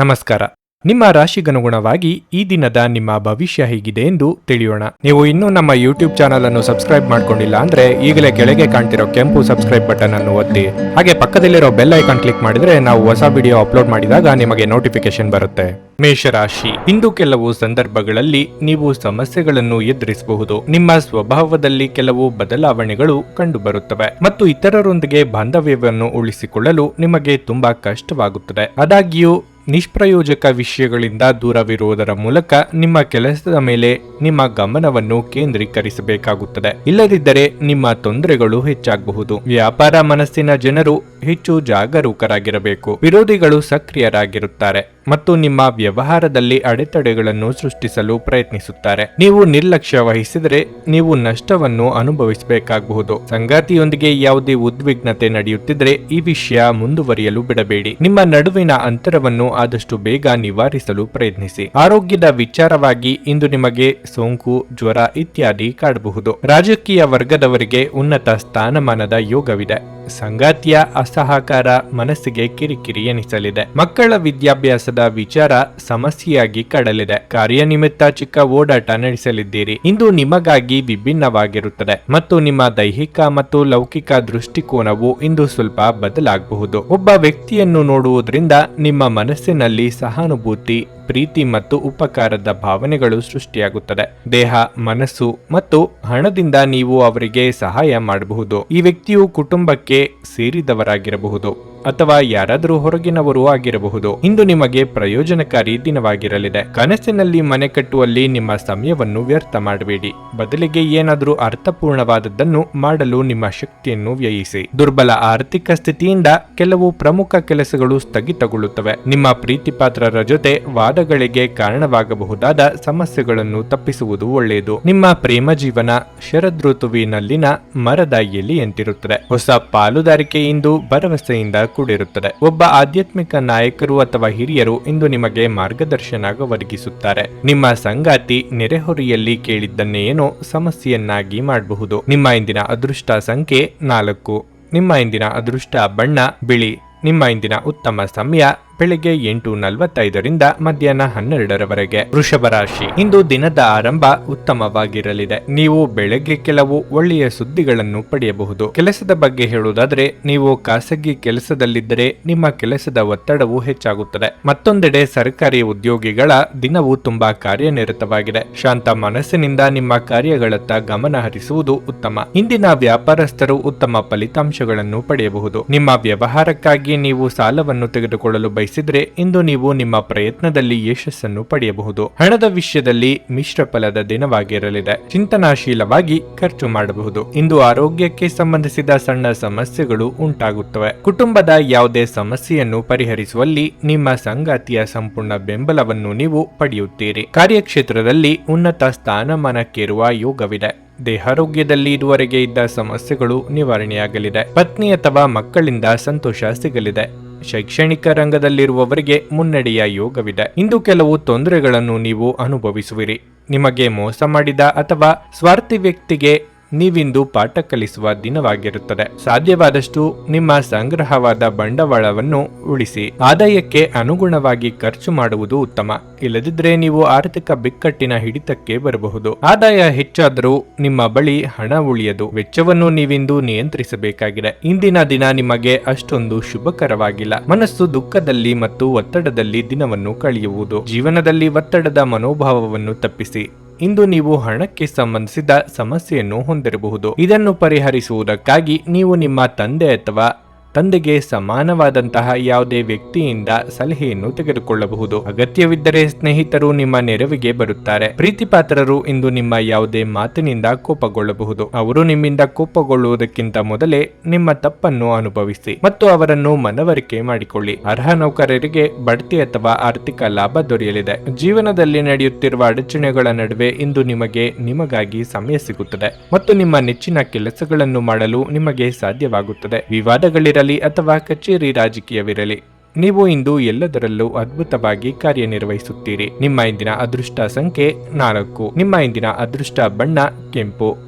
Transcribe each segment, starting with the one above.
ನಮಸ್ಕಾರ. ನಿಮ್ಮ ರಾಶಿಗನುಗುಣವಾಗಿ ಈ ದಿನದ ನಿಮ್ಮ ಭವಿಷ್ಯ ಹೇಗಿದೆ ಎಂದು ತಿಳಿಯೋಣ. ನೀವು ಇನ್ನೂ ನಮ್ಮ ಯೂಟ್ಯೂಬ್ ಚಾನಲ್ ಅನ್ನು ಸಬ್ಸ್ಕ್ರೈಬ್ ಮಾಡ್ಕೊಂಡಿಲ್ಲ ಅಂದ್ರೆ ಈಗಲೇ ಕೆಳಗೆ ಕಾಣ್ತಿರೋ ಕೆಂಪು ಸಬ್ಸ್ಕ್ರೈಬ್ ಬಟನ್ ಅನ್ನು ಒತ್ತಿ. ಹಾಗೆ ಪಕ್ಕದಲ್ಲಿರೋ ಬೆಲ್ ಐಕಾನ್ ಕ್ಲಿಕ್ ಮಾಡಿದ್ರೆ ನಾವು ಹೊಸ ವಿಡಿಯೋ ಅಪ್ಲೋಡ್ ಮಾಡಿದಾಗ ನಿಮಗೆ ನೋಟಿಫಿಕೇಶನ್ ಬರುತ್ತೆ. ಮೇಷರಾಶಿ. ಇಂದು ಕೆಲವು ಸಂದರ್ಭಗಳಲ್ಲಿ ನೀವು ಸಮಸ್ಯೆಗಳನ್ನು ಎದುರಿಸಬಹುದು. ನಿಮ್ಮ ಸ್ವಭಾವದಲ್ಲಿ ಕೆಲವು ಬದಲಾವಣೆಗಳು ಕಂಡುಬರುತ್ತವೆ. ಮತ್ತು ಇತರರೊಂದಿಗೆ ಬಾಂಧವ್ಯವನ್ನು ಉಳಿಸಿಕೊಳ್ಳಲು ನಿಮಗೆ ತುಂಬಾ ಕಷ್ಟವಾಗುತ್ತದೆ. ಆದಾಗ್ಯೂ ನಿಷ್ಪ್ರಯೋಜಕ ವಿಷಯಗಳಿಂದ ದೂರವಿರುವುದರ ಮೂಲಕ ನಿಮ್ಮ ಕೆಲಸದ ಮೇಲೆ ನಿಮ್ಮ ಗಮನವನ್ನು ಕೇಂದ್ರೀಕರಿಸಬೇಕಾಗುತ್ತದೆ. ಇಲ್ಲದಿದ್ದರೆ ನಿಮ್ಮ ತೊಂದರೆಗಳು ಹೆಚ್ಚಾಗಬಹುದು. ವ್ಯಾಪಾರ ಮನಸ್ಸಿನ ಜನರು ಹೆಚ್ಚು ಜಾಗರೂಕರಾಗಿರಬೇಕು. ವಿರೋಧಿಗಳು ಸಕ್ರಿಯರಾಗಿರುತ್ತಾರೆ. ಮತ್ತು ನಿಮ್ಮ ವ್ಯವಹಾರದಲ್ಲಿ ಅಡೆತಡೆಗಳನ್ನು ಸೃಷ್ಟಿಸಲು ಪ್ರಯತ್ನಿಸುತ್ತಾರೆ. ನೀವು ನಿರ್ಲಕ್ಷ್ಯ ವಹಿಸಿದರೆ ನೀವು ನಷ್ಟವನ್ನು ಅನುಭವಿಸಬೇಕಾಗಬಹುದು. ಸಂಗಾತಿಯೊಂದಿಗೆ ಯಾವುದೇ ಉದ್ವಿಗ್ನತೆ ನಡೆಯುತ್ತಿದ್ರೆ ಈ ವಿಷಯ ಮುಂದುವರಿಯಲು ಬಿಡಬೇಡಿ. ನಿಮ್ಮ ನಡುವಿನ ಅಂತರವನ್ನು ಆದಷ್ಟು ಬೇಗ ನಿವಾರಿಸಲು ಪ್ರಯತ್ನಿಸಿ. ಆರೋಗ್ಯದ ವಿಚಾರವಾಗಿ ಇಂದು ನಿಮಗೆ ಸೋಂಕು, ಜ್ವರ ಇತ್ಯಾದಿ ಕಾಡಬಹುದು. ರಾಜಕೀಯ ವರ್ಗದವರಿಗೆ ಉನ್ನತ ಸ್ಥಾನಮಾನದ ಯೋಗವಿದೆ. ಸಂಗಾತಿಯ ಅಸಹಕಾರ ಮನಸ್ಸಿಗೆ ಕಿರಿಕಿರಿ ಎನಿಸಲಿದೆ. ಮಕ್ಕಳ ವಿದ್ಯಾಭ್ಯಾಸದ ವಿಚಾರ ಸಮಸ್ಯೆಯಾಗಿ ಕಡಲಿದೆ. ಕಾರ್ಯನಿಮಿತ್ತ ಚಿಕ್ಕ ಓಡಾಟ ನಡೆಸಲಿದ್ದೀರಿ. ಇಂದು ನಿಮಗಾಗಿ ವಿಭಿನ್ನವಾಗಿರುತ್ತದೆ. ಮತ್ತು ನಿಮ್ಮ ದೈಹಿಕ ಮತ್ತು ಲೌಕಿಕ ದೃಷ್ಟಿಕೋನವು ಇಂದು ಸ್ವಲ್ಪ ಬದಲಾಗಬಹುದು. ಒಬ್ಬ ವ್ಯಕ್ತಿಯನ್ನು ನೋಡುವುದರಿಂದ ನಿಮ್ಮ ಮನಸ್ಸಿನಲ್ಲಿ ಸಹಾನುಭೂತಿ, ಪ್ರೀತಿ ಮತ್ತು ಉಪಕಾರದ ಭಾವನೆಗಳು ಸೃಷ್ಟಿಯಾಗುತ್ತದೆ. ದೇಹ, ಮನಸ್ಸು ಮತ್ತು ಹಣದಿಂದ ನೀವು ಅವರಿಗೆ ಸಹಾಯ ಮಾಡಬಹುದು. ಈ ವ್ಯಕ್ತಿಯು ಕುಟುಂಬಕ್ಕೆ ಸೇರಿದವರಾಗಿರಬಹುದು. ಅಥವಾ ಯಾರಾದರೂ ಹೊರಗಿನವರು ಆಗಿರಬಹುದು. ಇಂದು ನಿಮಗೆ ಪ್ರಯೋಜನಕಾರಿ ದಿನವಾಗಿರಲಿದೆ. ಕನಸಿನಲ್ಲಿ ಮನೆ ಕಟ್ಟುವಲ್ಲಿ ನಿಮ್ಮ ಸಮಯವನ್ನು ವ್ಯರ್ಥ ಮಾಡಬೇಡಿ. ಬದಲಿಗೆ ಏನಾದರೂ ಅರ್ಥಪೂರ್ಣವಾದದ್ದನ್ನು ಮಾಡಲು ನಿಮ್ಮ ಶಕ್ತಿಯನ್ನು ವ್ಯಯಿಸಿ. ದುರ್ಬಲ ಆರ್ಥಿಕ ಸ್ಥಿತಿಯಿಂದ ಕೆಲವು ಪ್ರಮುಖ ಕೆಲಸಗಳು ಸ್ಥಗಿತಗೊಳ್ಳುತ್ತವೆ. ನಿಮ್ಮ ಪ್ರೀತಿಪಾತ್ರರ ಜೊತೆ ವಾದಗಳಿಗೆ ಕಾರಣವಾಗಬಹುದಾದ ಸಮಸ್ಯೆಗಳನ್ನು ತಪ್ಪಿಸುವುದು ಒಳ್ಳೆಯದು. ನಿಮ್ಮ ಪ್ರೇಮ ಜೀವನ ಶರದೃತುವಿನಲ್ಲಿನ ಮರದ ಎಲೆಯಂತಿರುತ್ತದೆ. ಹೊಸ ಪಾಲುದಾರಿಕೆ ಇಂದು ಭರವಸೆಯಿಂದ ಕೂಡಿರುತ್ತದೆ ಒಬ್ಬ ಆಧ್ಯಾತ್ಮಿಕ ನಾಯಕರು ಅಥವಾ ಹಿರಿಯರು ಇಂದು ನಿಮಗೆ ಮಾರ್ಗದರ್ಶನ ಒದಗಿಸುತ್ತಾರೆ. ನಿಮ್ಮ ಸಂಗಾತಿ ನೆರೆಹೊರೆಯಲ್ಲಿ ಕೇಳಿದ್ದನ್ನೇನೋ ಸಮಸ್ಯೆಯನ್ನಾಗಿ ಮಾಡಬಹುದು. ನಿಮ್ಮ ಇಂದಿನ ಅದೃಷ್ಟ ಸಂಖ್ಯೆ ನಾಲ್ಕು. ನಿಮ್ಮ ಇಂದಿನ ಅದೃಷ್ಟ ಬಣ್ಣ ಬಿಳಿ. ನಿಮ್ಮ ಇಂದಿನ ಉತ್ತಮ ಸಮಯ ಬೆಳಿಗ್ಗೆ ಎಂಟು ನಲವತ್ತೈದರಿಂದ ಮಧ್ಯಾಹ್ನ ಹನ್ನೆರಡರವರೆಗೆ ವೃಷಭ ರಾಶಿ. ಇಂದು ದಿನದ ಆರಂಭ ಉತ್ತಮವಾಗಿರಲಿದೆ. ನೀವು ಬೆಳಗ್ಗೆ ಕೆಲವು ಒಳ್ಳೆಯ ಸುದ್ದಿಗಳನ್ನು ಪಡೆಯಬಹುದು. ಕೆಲಸದ ಬಗ್ಗೆ ಹೇಳುವುದಾದ್ರೆ, ನೀವು ಖಾಸಗಿ ಕೆಲಸದಲ್ಲಿದ್ದರೆ ನಿಮ್ಮ ಕೆಲಸದ ಒತ್ತಡವು ಹೆಚ್ಚಾಗುತ್ತದೆ. ಮತ್ತೊಂದೆಡೆ ಸರ್ಕಾರಿ ಉದ್ಯೋಗಿಗಳ ದಿನವು ತುಂಬಾ ಕಾರ್ಯನಿರತವಾಗಿದೆ. ಶಾಂತ ಮನಸ್ಸಿನಿಂದ ನಿಮ್ಮ ಕಾರ್ಯಗಳತ್ತ ಗಮನ ಹರಿಸುವುದು ಉತ್ತಮ. ಇಂದಿನ ವ್ಯಾಪಾರಸ್ಥರು ಉತ್ತಮ ಫಲಿತಾಂಶಗಳನ್ನು ಪಡೆಯಬಹುದು. ನಿಮ್ಮ ವ್ಯವಹಾರಕ್ಕಾಗಿ ನೀವು ಸಾಲವನ್ನು ತೆಗೆದುಕೊಳ್ಳಲು ಬಯಸಿದ್ರೆ ಇಂದು ನೀವು ನಿಮ್ಮ ಪ್ರಯತ್ನದಲ್ಲಿ ಯಶಸ್ಸನ್ನು ಪಡೆಯಬಹುದು. ಹಣದ ವಿಷಯದಲ್ಲಿ ಮಿಶ್ರ ಫಲದ ದಿನವಾಗಿರಲಿದೆ. ಚಿಂತನಾಶೀಲವಾಗಿ ಖರ್ಚು ಮಾಡಬಹುದು. ಇಂದು ಆರೋಗ್ಯಕ್ಕೆ ಸಂಬಂಧಿಸಿದ ಸಣ್ಣ ಸಮಸ್ಯೆಗಳು ಉಂಟಾಗುತ್ತವೆ. ಕುಟುಂಬದ ಯಾವುದೇ ಸಮಸ್ಯೆಯನ್ನು ಪರಿಹರಿಸುವಲ್ಲಿ ನಿಮ್ಮ ಸಂಗಾತಿಯ ಸಂಪೂರ್ಣ ಬೆಂಬಲವನ್ನು ನೀವು ಪಡೆಯುತ್ತೀರಿ. ಕಾರ್ಯಕ್ಷೇತ್ರದಲ್ಲಿ ಉನ್ನತ ಸ್ಥಾನಮಾನಕ್ಕೇರುವ ಯೋಗವಿದೆ. ದೇಹಾರೋಗ್ಯದಲ್ಲಿ ಇದುವರೆಗೆ ಇದ್ದ ಸಮಸ್ಯೆಗಳು ನಿವಾರಣೆಯಾಗಲಿದೆ. ಪತ್ನಿ ಅಥವಾ ಮಕ್ಕಳಿಂದ ಸಂತೋಷ ಸಿಗಲಿದೆ. ಶೈಕ್ಷಣಿಕ ರಂಗದಲ್ಲಿರುವವರಿಗೆ ಮುನ್ನಡೆಯ ಯೋಗವಿದೆ. ಇಂದು ಕೆಲವು ತೊಂದರೆಗಳನ್ನು ನೀವು ಅನುಭವಿಸುವಿರಿ. ನಿಮಗೆ ಮೋಸ ಮಾಡಿದ ಅಥವಾ ಸ್ವಾರ್ಥಿ ವ್ಯಕ್ತಿಗೆ ನೀವಿಂದು ಪಾಠ ಕಲಿಸುವ ದಿನವಾಗಿರುತ್ತದೆ. ಸಾಧ್ಯವಾದಷ್ಟು ನಿಮ್ಮ ಸಂಗ್ರಹವಾದ ಬಂಡವಾಳವನ್ನು ಉಳಿಸಿ, ಆದಾಯಕ್ಕೆ ಅನುಗುಣವಾಗಿ ಖರ್ಚು ಮಾಡುವುದು ಉತ್ತಮ. ಇಲ್ಲದಿದ್ದರೆ ನೀವು ಆರ್ಥಿಕ ಬಿಕ್ಕಟ್ಟಿನ ಹಿಡಿತಕ್ಕೆ ಬರಬಹುದು. ಆದಾಯ ಹೆಚ್ಚಾದರೂ ನಿಮ್ಮ ಬಳಿ ಹಣ ಉಳಿಯದು. ವೆಚ್ಚವನ್ನು ನೀವಿಂದು ನಿಯಂತ್ರಿಸಬೇಕಾಗಿದೆ. ಇಂದಿನ ದಿನ ನಿಮಗೆ ಅಷ್ಟೊಂದು ಶುಭಕರವಾಗಿಲ್ಲ. ಮನಸ್ಸು ದುಃಖದಲ್ಲಿ ಮತ್ತು ಒತ್ತಡದಲ್ಲಿ ದಿನವನ್ನು ಕಳೆಯುವುದು. ಜೀವನದಲ್ಲಿ ಒತ್ತಡದ ಮನೋಭಾವವನ್ನು ತಪ್ಪಿಸಿ. ಇಂದು ನೀವು ಹಣಕ್ಕೆ ಸಂಬಂಧಿಸಿದ ಸಮಸ್ಯೆಯನ್ನು ಹೊಂದಿರಬಹುದು. ಇದನ್ನು ಪರಿಹರಿಸುವುದಕ್ಕಾಗಿ ನೀವು ನಿಮ್ಮ ತಂದೆ ಅಥವಾ ತಂದೆಗೆ ಸಮಾನವಾದಂತಹ ಯಾವುದೇ ವ್ಯಕ್ತಿಯಿಂದ ಸಲಹೆಯನ್ನು ತೆಗೆದುಕೊಳ್ಳಬಹುದು. ಅಗತ್ಯವಿದ್ದರೆ ಸ್ನೇಹಿತರು ನಿಮ್ಮ ನೆರವಿಗೆ ಬರುತ್ತಾರೆ. ಪ್ರೀತಿಪಾತ್ರರು ಇಂದು ನಿಮ್ಮ ಯಾವುದೇ ಮಾತಿನಿಂದ ಕೋಪಗೊಳ್ಳಬಹುದು. ಅವರು ನಿಮ್ಮಿಂದ ಕೋಪಗೊಳ್ಳುವುದಕ್ಕಿಂತ ಮೊದಲೇ ನಿಮ್ಮ ತಪ್ಪನ್ನು ಅನುಭವಿಸಿ ಮತ್ತು ಅವರನ್ನು ಮನವರಿಕೆ ಮಾಡಿಕೊಳ್ಳಿ. ಅರ್ಹ ನೌಕರರಿಗೆ ಬಡ್ತಿ ಅಥವಾ ಆರ್ಥಿಕ ಲಾಭ ದೊರೆಯಲಿದೆ. ಜೀವನದಲ್ಲಿ ನಡೆಯುತ್ತಿರುವ ಅಡಚಣೆಗಳ ನಡುವೆ ಇಂದು ನಿಮಗೆ ನಿಮಗಾಗಿ ಸಮಯ ಸಿಗುತ್ತದೆ ಮತ್ತು ನಿಮ್ಮ ನೆಚ್ಚಿನ ಕೆಲಸಗಳನ್ನು ಮಾಡಲು ನಿಮಗೆ ಸಾಧ್ಯವಾಗುತ್ತದೆ. ವಿವಾದಗಳಿರಲಿ ಅಥವಾ ಕಚೇರಿ ರಾಜಕೀಯವಿರಲಿ. ನೀವು ಇಂದು ಎಲ್ಲದರಲ್ಲೂ ಅದ್ಭುತವಾಗಿ ಕಾರ್ಯನಿರ್ವಹಿಸುತ್ತೀರಿ. ನಿಮ್ಮ ಇಂದಿನ ಅದೃಷ್ಟ ಸಂಖ್ಯೆ ನಾಲ್ಕು. ನಿಮ್ಮ ಇಂದಿನ ಅದೃಷ್ಟ ಬಣ್ಣ ಕೆಂಪು.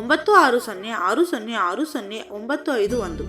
ಒಂಬತ್ತು ಆರು ಸೊನ್ನೆ ಆರು ಸೊನ್ನೆ ಆರು ಸೊನ್ನೆ ಒಂಬತ್ತು ಐದು ಒಂದು.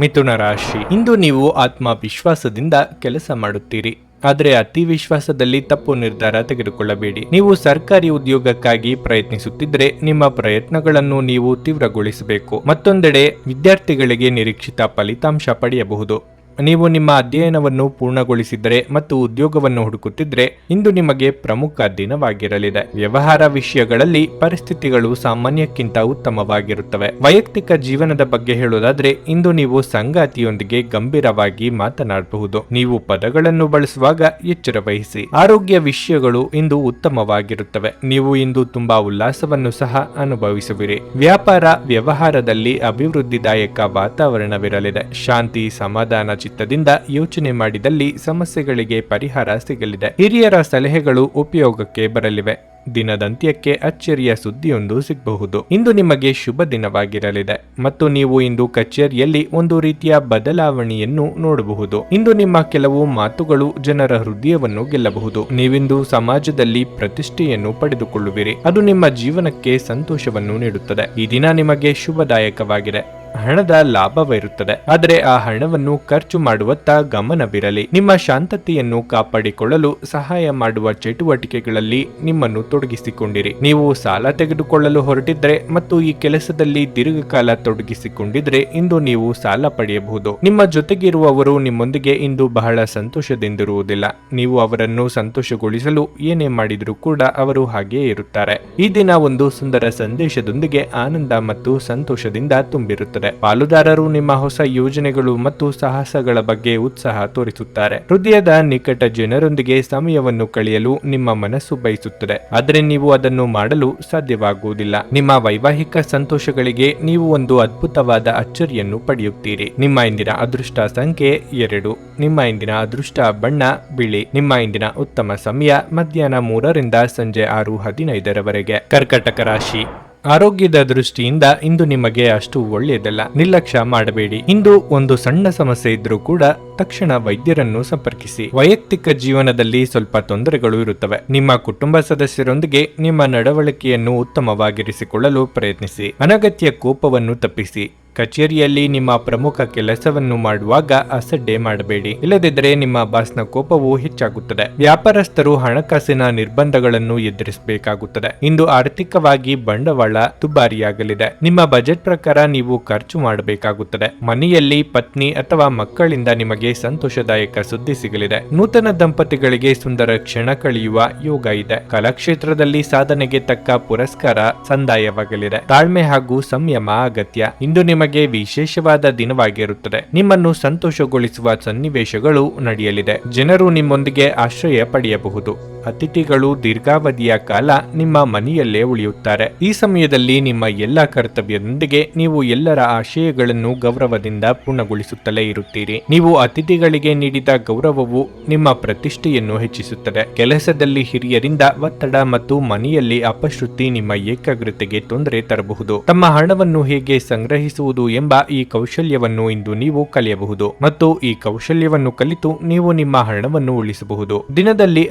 ಮಿಥುನ ರಾಶಿ. ಇಂದು ನೀವು ಆತ್ಮವಿಶ್ವಾಸದಿಂದ ಕೆಲಸ ಮಾಡುತ್ತೀರಿ. ಆದರೆ ಅತಿ ವಿಶ್ವಾಸದಲ್ಲಿ ತಪ್ಪು ನಿರ್ಧಾರ ತೆಗೆದುಕೊಳ್ಳಬೇಡಿ. ನೀವು ಸರ್ಕಾರಿ ಉದ್ಯೋಗಕ್ಕಾಗಿ ಪ್ರಯತ್ನಿಸುತ್ತಿದ್ದರೆ ನಿಮ್ಮ ಪ್ರಯತ್ನಗಳನ್ನು ನೀವು ತೀವ್ರಗೊಳಿಸಬೇಕು. ಮತ್ತೊಂದೆಡೆ ವಿದ್ಯಾರ್ಥಿಗಳಿಗೆ ನಿರೀಕ್ಷಿತ ಫಲಿತಾಂಶ ಪಡೆಯಬಹುದು. ನೀವು ನಿಮ್ಮ ಅಧ್ಯಯನವನ್ನು ಪೂರ್ಣಗೊಳಿಸಿದರೆ ಮತ್ತು ಉದ್ಯೋಗವನ್ನು ಹುಡುಕುತ್ತಿದ್ದರೆ ಇಂದು ನಿಮಗೆ ಪ್ರಮುಖ ದಿನವಾಗಿರಲಿದೆ. ವ್ಯವಹಾರ ವಿಷಯಗಳಲ್ಲಿ ಪರಿಸ್ಥಿತಿಗಳು ಸಾಮಾನ್ಯಕ್ಕಿಂತ ಉತ್ತಮವಾಗಿರುತ್ತವೆ. ವೈಯಕ್ತಿಕ ಜೀವನದ ಬಗ್ಗೆ ಹೇಳುವುದಾದ್ರೆ ಇಂದು ನೀವು ಸಂಗಾತಿಯೊಂದಿಗೆ ಗಂಭೀರವಾಗಿ ಮಾತನಾಡಬಹುದು. ನೀವು ಪದಗಳನ್ನು ಬಳಸುವಾಗ ಎಚ್ಚರ ವಹಿಸಿ. ಆರೋಗ್ಯ ವಿಷಯಗಳು ಇಂದು ಉತ್ತಮವಾಗಿರುತ್ತವೆ. ನೀವು ಇಂದು ತುಂಬಾ ಉಲ್ಲಾಸವನ್ನು ಸಹ ಅನುಭವಿಸುವಿರಿ. ವ್ಯಾಪಾರ ವ್ಯವಹಾರದಲ್ಲಿ ಅಭಿವೃದ್ಧಿದಾಯಕ ವಾತಾವರಣವಿರಲಿದೆ. ಶಾಂತಿ, ಸಮಾಧಾನ ಚಿತ್ತದಿಂದ ಯೋಚನೆ ಮಾಡಿದಲ್ಲಿ ಸಮಸ್ಯೆಗಳಿಗೆ ಪರಿಹಾರ ಸಿಗಲಿದೆ. ಹಿರಿಯರ ಸಲಹೆಗಳು ಉಪಯೋಗಕ್ಕೆ ಬರಲಿವೆ. ದಿನದಂತ್ಯಕ್ಕೆ ಅಚ್ಚರಿಯ ಸುದ್ದಿಯೊಂದು ಸಿಗಬಹುದು. ಇಂದು ನಿಮಗೆ ಶುಭ ದಿನವಾಗಿರಲಿದೆ. ಮತ್ತು ನೀವು ಇಂದು ಕಚೇರಿಯಲ್ಲಿ ಒಂದು ರೀತಿಯ ಬದಲಾವಣೆಯನ್ನು ನೋಡಬಹುದು. ಇಂದು ನಿಮ್ಮ ಕೆಲವು ಮಾತುಗಳು ಜನರ ಹೃದಯವನ್ನು ಗೆಲ್ಲಬಹುದು. ನೀವಿಂದು ಸಮಾಜದಲ್ಲಿ ಪ್ರತಿಷ್ಠೆಯನ್ನು ಪಡೆದುಕೊಳ್ಳುವಿರಿ. ಅದು ನಿಮ್ಮ ಜೀವನಕ್ಕೆ ಸಂತೋಷವನ್ನು ನೀಡುತ್ತದೆ. ಈ ದಿನ ನಿಮಗೆ ಶುಭದಾಯಕವಾಗಿದೆ. ಹಣದ ಲಾಭವಿರುತ್ತದೆ. ಆದರೆ ಆ ಹಣವನ್ನು ಖರ್ಚು ಮಾಡುವತ್ತ ಗಮನವಿರಲಿ. ನಿಮ್ಮ ಶಾಂತತೆಯನ್ನು ಕಾಪಾಡಿಕೊಳ್ಳಲು ಸಹಾಯ ಮಾಡುವ ಚಟುವಟಿಕೆಗಳಲ್ಲಿ ನಿಮ್ಮನ್ನು ತೊಡಗಿಸಿಕೊಂಡಿರಿ. ನೀವು ಸಾಲ ತೆಗೆದುಕೊಳ್ಳಲು ಹೊರಟಿದ್ರೆ ಮತ್ತು ಈ ಕೆಲಸದಲ್ಲಿ ದೀರ್ಘಕಾಲ ತೊಡಗಿಸಿಕೊಂಡಿದ್ರೆ ಇಂದು ನೀವು ಸಾಲ ಪಡೆಯಬಹುದು. ನಿಮ್ಮ ಜೊತೆಗಿರುವವರು ನಿಮ್ಮೊಂದಿಗೆ ಇಂದು ಬಹಳ ಸಂತೋಷದಿಂದಿರುವುದಿಲ್ಲ. ನೀವು ಅವರನ್ನು ಸಂತೋಷಗೊಳಿಸಲು ಏನೇ ಮಾಡಿದರೂ ಕೂಡ ಅವರು ಹಾಗೆಯೇ ಇರುತ್ತಾರೆ. ಈ ದಿನ ಒಂದು ಸುಂದರ ಸಂದೇಶದೊಂದಿಗೆ ಆನಂದ ಮತ್ತು ಸಂತೋಷದಿಂದ ತುಂಬಿರುತ್ತದೆ. ಪಾಲುದಾರರು ನಿಮ್ಮ ಹೊಸ ಯೋಜನೆಗಳು ಮತ್ತು ಸಾಹಸಗಳ ಬಗ್ಗೆ ಉತ್ಸಾಹ ತೋರಿಸುತ್ತಾರೆ. ಹೃದಯದ ನಿಕಟ ಜನರೊಂದಿಗೆ ಸಮಯವನ್ನು ಕಳೆಯಲು ನಿಮ್ಮ ಮನಸ್ಸು ಬಯಸುತ್ತದೆ. ಆದರೆ ನೀವು ಅದನ್ನು ಮಾಡಲು ಸಾಧ್ಯವಾಗುವುದಿಲ್ಲ. ನಿಮ್ಮ ವೈವಾಹಿಕ ಸಂತೋಷಗಳಿಗೆ ನೀವು ಒಂದು ಅದ್ಭುತವಾದ ಅಚ್ಚರಿಯನ್ನು ಪಡೆಯುತ್ತೀರಿ. ನಿಮ್ಮ ಇಂದಿನ ಅದೃಷ್ಟ ಸಂಖ್ಯೆ ಎರಡು. ನಿಮ್ಮ ಇಂದಿನ ಅದೃಷ್ಟ ಬಣ್ಣ, ಬಿಳಿ. ನಿಮ್ಮ ಇಂದಿನ ಉತ್ತಮ ಸಮಯ ಮಧ್ಯಾಹ್ನ ಮೂರರಿಂದ ಸಂಜೆ ಆರು ಹದಿನೈದರವರೆಗೆ. ಕರ್ಕಟಕ ರಾಶಿ. ಆರೋಗ್ಯದ ದೃಷ್ಟಿಯಿಂದ ಇಂದು ನಿಮಗೆ ಅಷ್ಟು ಒಳ್ಳೆಯದಲ್ಲ. ನಿರ್ಲಕ್ಷ್ಯ ಮಾಡಬೇಡಿ. ಇಂದು ಒಂದು ಸಣ್ಣ ಸಮಸ್ಯೆ ಇದ್ರೂ ಕೂಡ ತಕ್ಷಣ ವೈದ್ಯರನ್ನು ಸಂಪರ್ಕಿಸಿ. ವೈಯಕ್ತಿಕ ಜೀವನದಲ್ಲಿ ಸ್ವಲ್ಪ ತೊಂದರೆಗಳು ಇರುತ್ತವೆ. ನಿಮ್ಮ ಕುಟುಂಬ ಸದಸ್ಯರೊಂದಿಗೆ ನಿಮ್ಮ ನಡವಳಿಕೆಯನ್ನು ಉತ್ತಮವಾಗಿರಿಸಿಕೊಳ್ಳಲು ಪ್ರಯತ್ನಿಸಿ. ಅನಗತ್ಯ ಕೋಪವನ್ನು ತಪ್ಪಿಸಿ. ಕಚೇರಿಯಲ್ಲಿ ನಿಮ್ಮ ಪ್ರಮುಖ ಕೆಲಸವನ್ನು ಮಾಡುವಾಗ ಅಸಡ್ಡೆ ಮಾಡಬೇಡಿ. ಇಲ್ಲದಿದ್ದರೆ ನಿಮ್ಮ ಬಾಸ್ನ ಕೋಪವು ಹೆಚ್ಚಾಗುತ್ತದೆ. ವ್ಯಾಪಾರಸ್ಥರು ಹಣಕಾಸಿನ ನಿರ್ಬಂಧಗಳನ್ನು ಎದುರಿಸಬೇಕಾಗುತ್ತದೆ. ಇಂದು ಆರ್ಥಿಕವಾಗಿ ಬಂಡವಾಳ ದುಬಾರಿಯಾಗಲಿದೆ. ನಿಮ್ಮ ಬಜೆಟ್ ಪ್ರಕಾರ ನೀವು ಖರ್ಚು ಮಾಡಬೇಕಾಗುತ್ತದೆ. ಮನೆಯಲ್ಲಿ ಪತ್ನಿ ಅಥವಾ ಮಕ್ಕಳಿಂದ ನಿಮಗೆ ಸಂತೋಷದಾಯಕ ಸುದ್ದಿ ಸಿಗಲಿದೆ. ನೂತನ ದಂಪತಿಗಳಿಗೆ ಸುಂದರ ಕ್ಷಣ ಕಳೆಯುವ ಯೋಗ ಇದೆ. ಕಲಾಕ್ಷೇತ್ರದಲ್ಲಿ ಸಾಧನೆಗೆ ತಕ್ಕ ಪುರಸ್ಕಾರ ಸಂದಾಯವಾಗಲಿದೆ. ತಾಳ್ಮೆ ಹಾಗೂ ಸಂಯಮ ಅಗತ್ಯ. ಇಂದು ನಿಮಗೆ ವಿಶೇಷವಾದ ದಿನವಾಗಿರುತ್ತದೆ. ನಿಮ್ಮನ್ನು ಸಂತೋಷಗೊಳಿಸುವ ಸನ್ನಿವೇಶಗಳು ನಡೆಯಲಿದೆ. ಜನರು ನಿಮ್ಮೊಂದಿಗೆ ಆಶ್ರಯ ಪಡೆಯಬಹುದು. ಅತಿಥಿಗಳು ದೀರ್ಘಾವಧಿಯ ಕಾಲ ನಿಮ್ಮ ಮನೆಯಲ್ಲೇ ಉಳಿಯುತ್ತಾರೆ. ಈ ಸಮಯದಲ್ಲಿ ನಿಮ್ಮ ಎಲ್ಲ ಕರ್ತವ್ಯದೊಂದಿಗೆ ನೀವು ಎಲ್ಲರ ಆಶಯಗಳನ್ನು ಗೌರವದಿಂದ ಪೂರ್ಣಗೊಳಿಸುತ್ತಲೇ ಇರುತ್ತೀರಿ. ನೀವು ಅತಿಥಿಗಳಿಗೆ ನೀಡಿದ ಗೌರವವು ನಿಮ್ಮ ಪ್ರತಿಷ್ಠೆಯನ್ನು ಹೆಚ್ಚಿಸುತ್ತದೆ. ಕೆಲಸದಲ್ಲಿ ಹಿರಿಯರಿಂದ ಒತ್ತಡ ಮತ್ತು ಮನೆಯಲ್ಲಿ ಅಪಶ್ರುತಿ ನಿಮ್ಮ ಏಕಾಗ್ರತೆಗೆ ತೊಂದರೆ ತರಬಹುದು. ತಮ್ಮ ಹಣವನ್ನು ಹೇಗೆ ಸಂಗ್ರಹಿಸುವುದು ಎಂಬ ಈ ಕೌಶಲ್ಯವನ್ನು ಇಂದು ನೀವು ಕಲಿಯಬಹುದು ಮತ್ತು ಈ ಕೌಶಲ್ಯವನ್ನು ಕಲಿತು ನೀವು ನಿಮ್ಮ ಹಣವನ್ನು ಉಳಿಸಬಹುದು. ದಿನದಲ್ಲಿ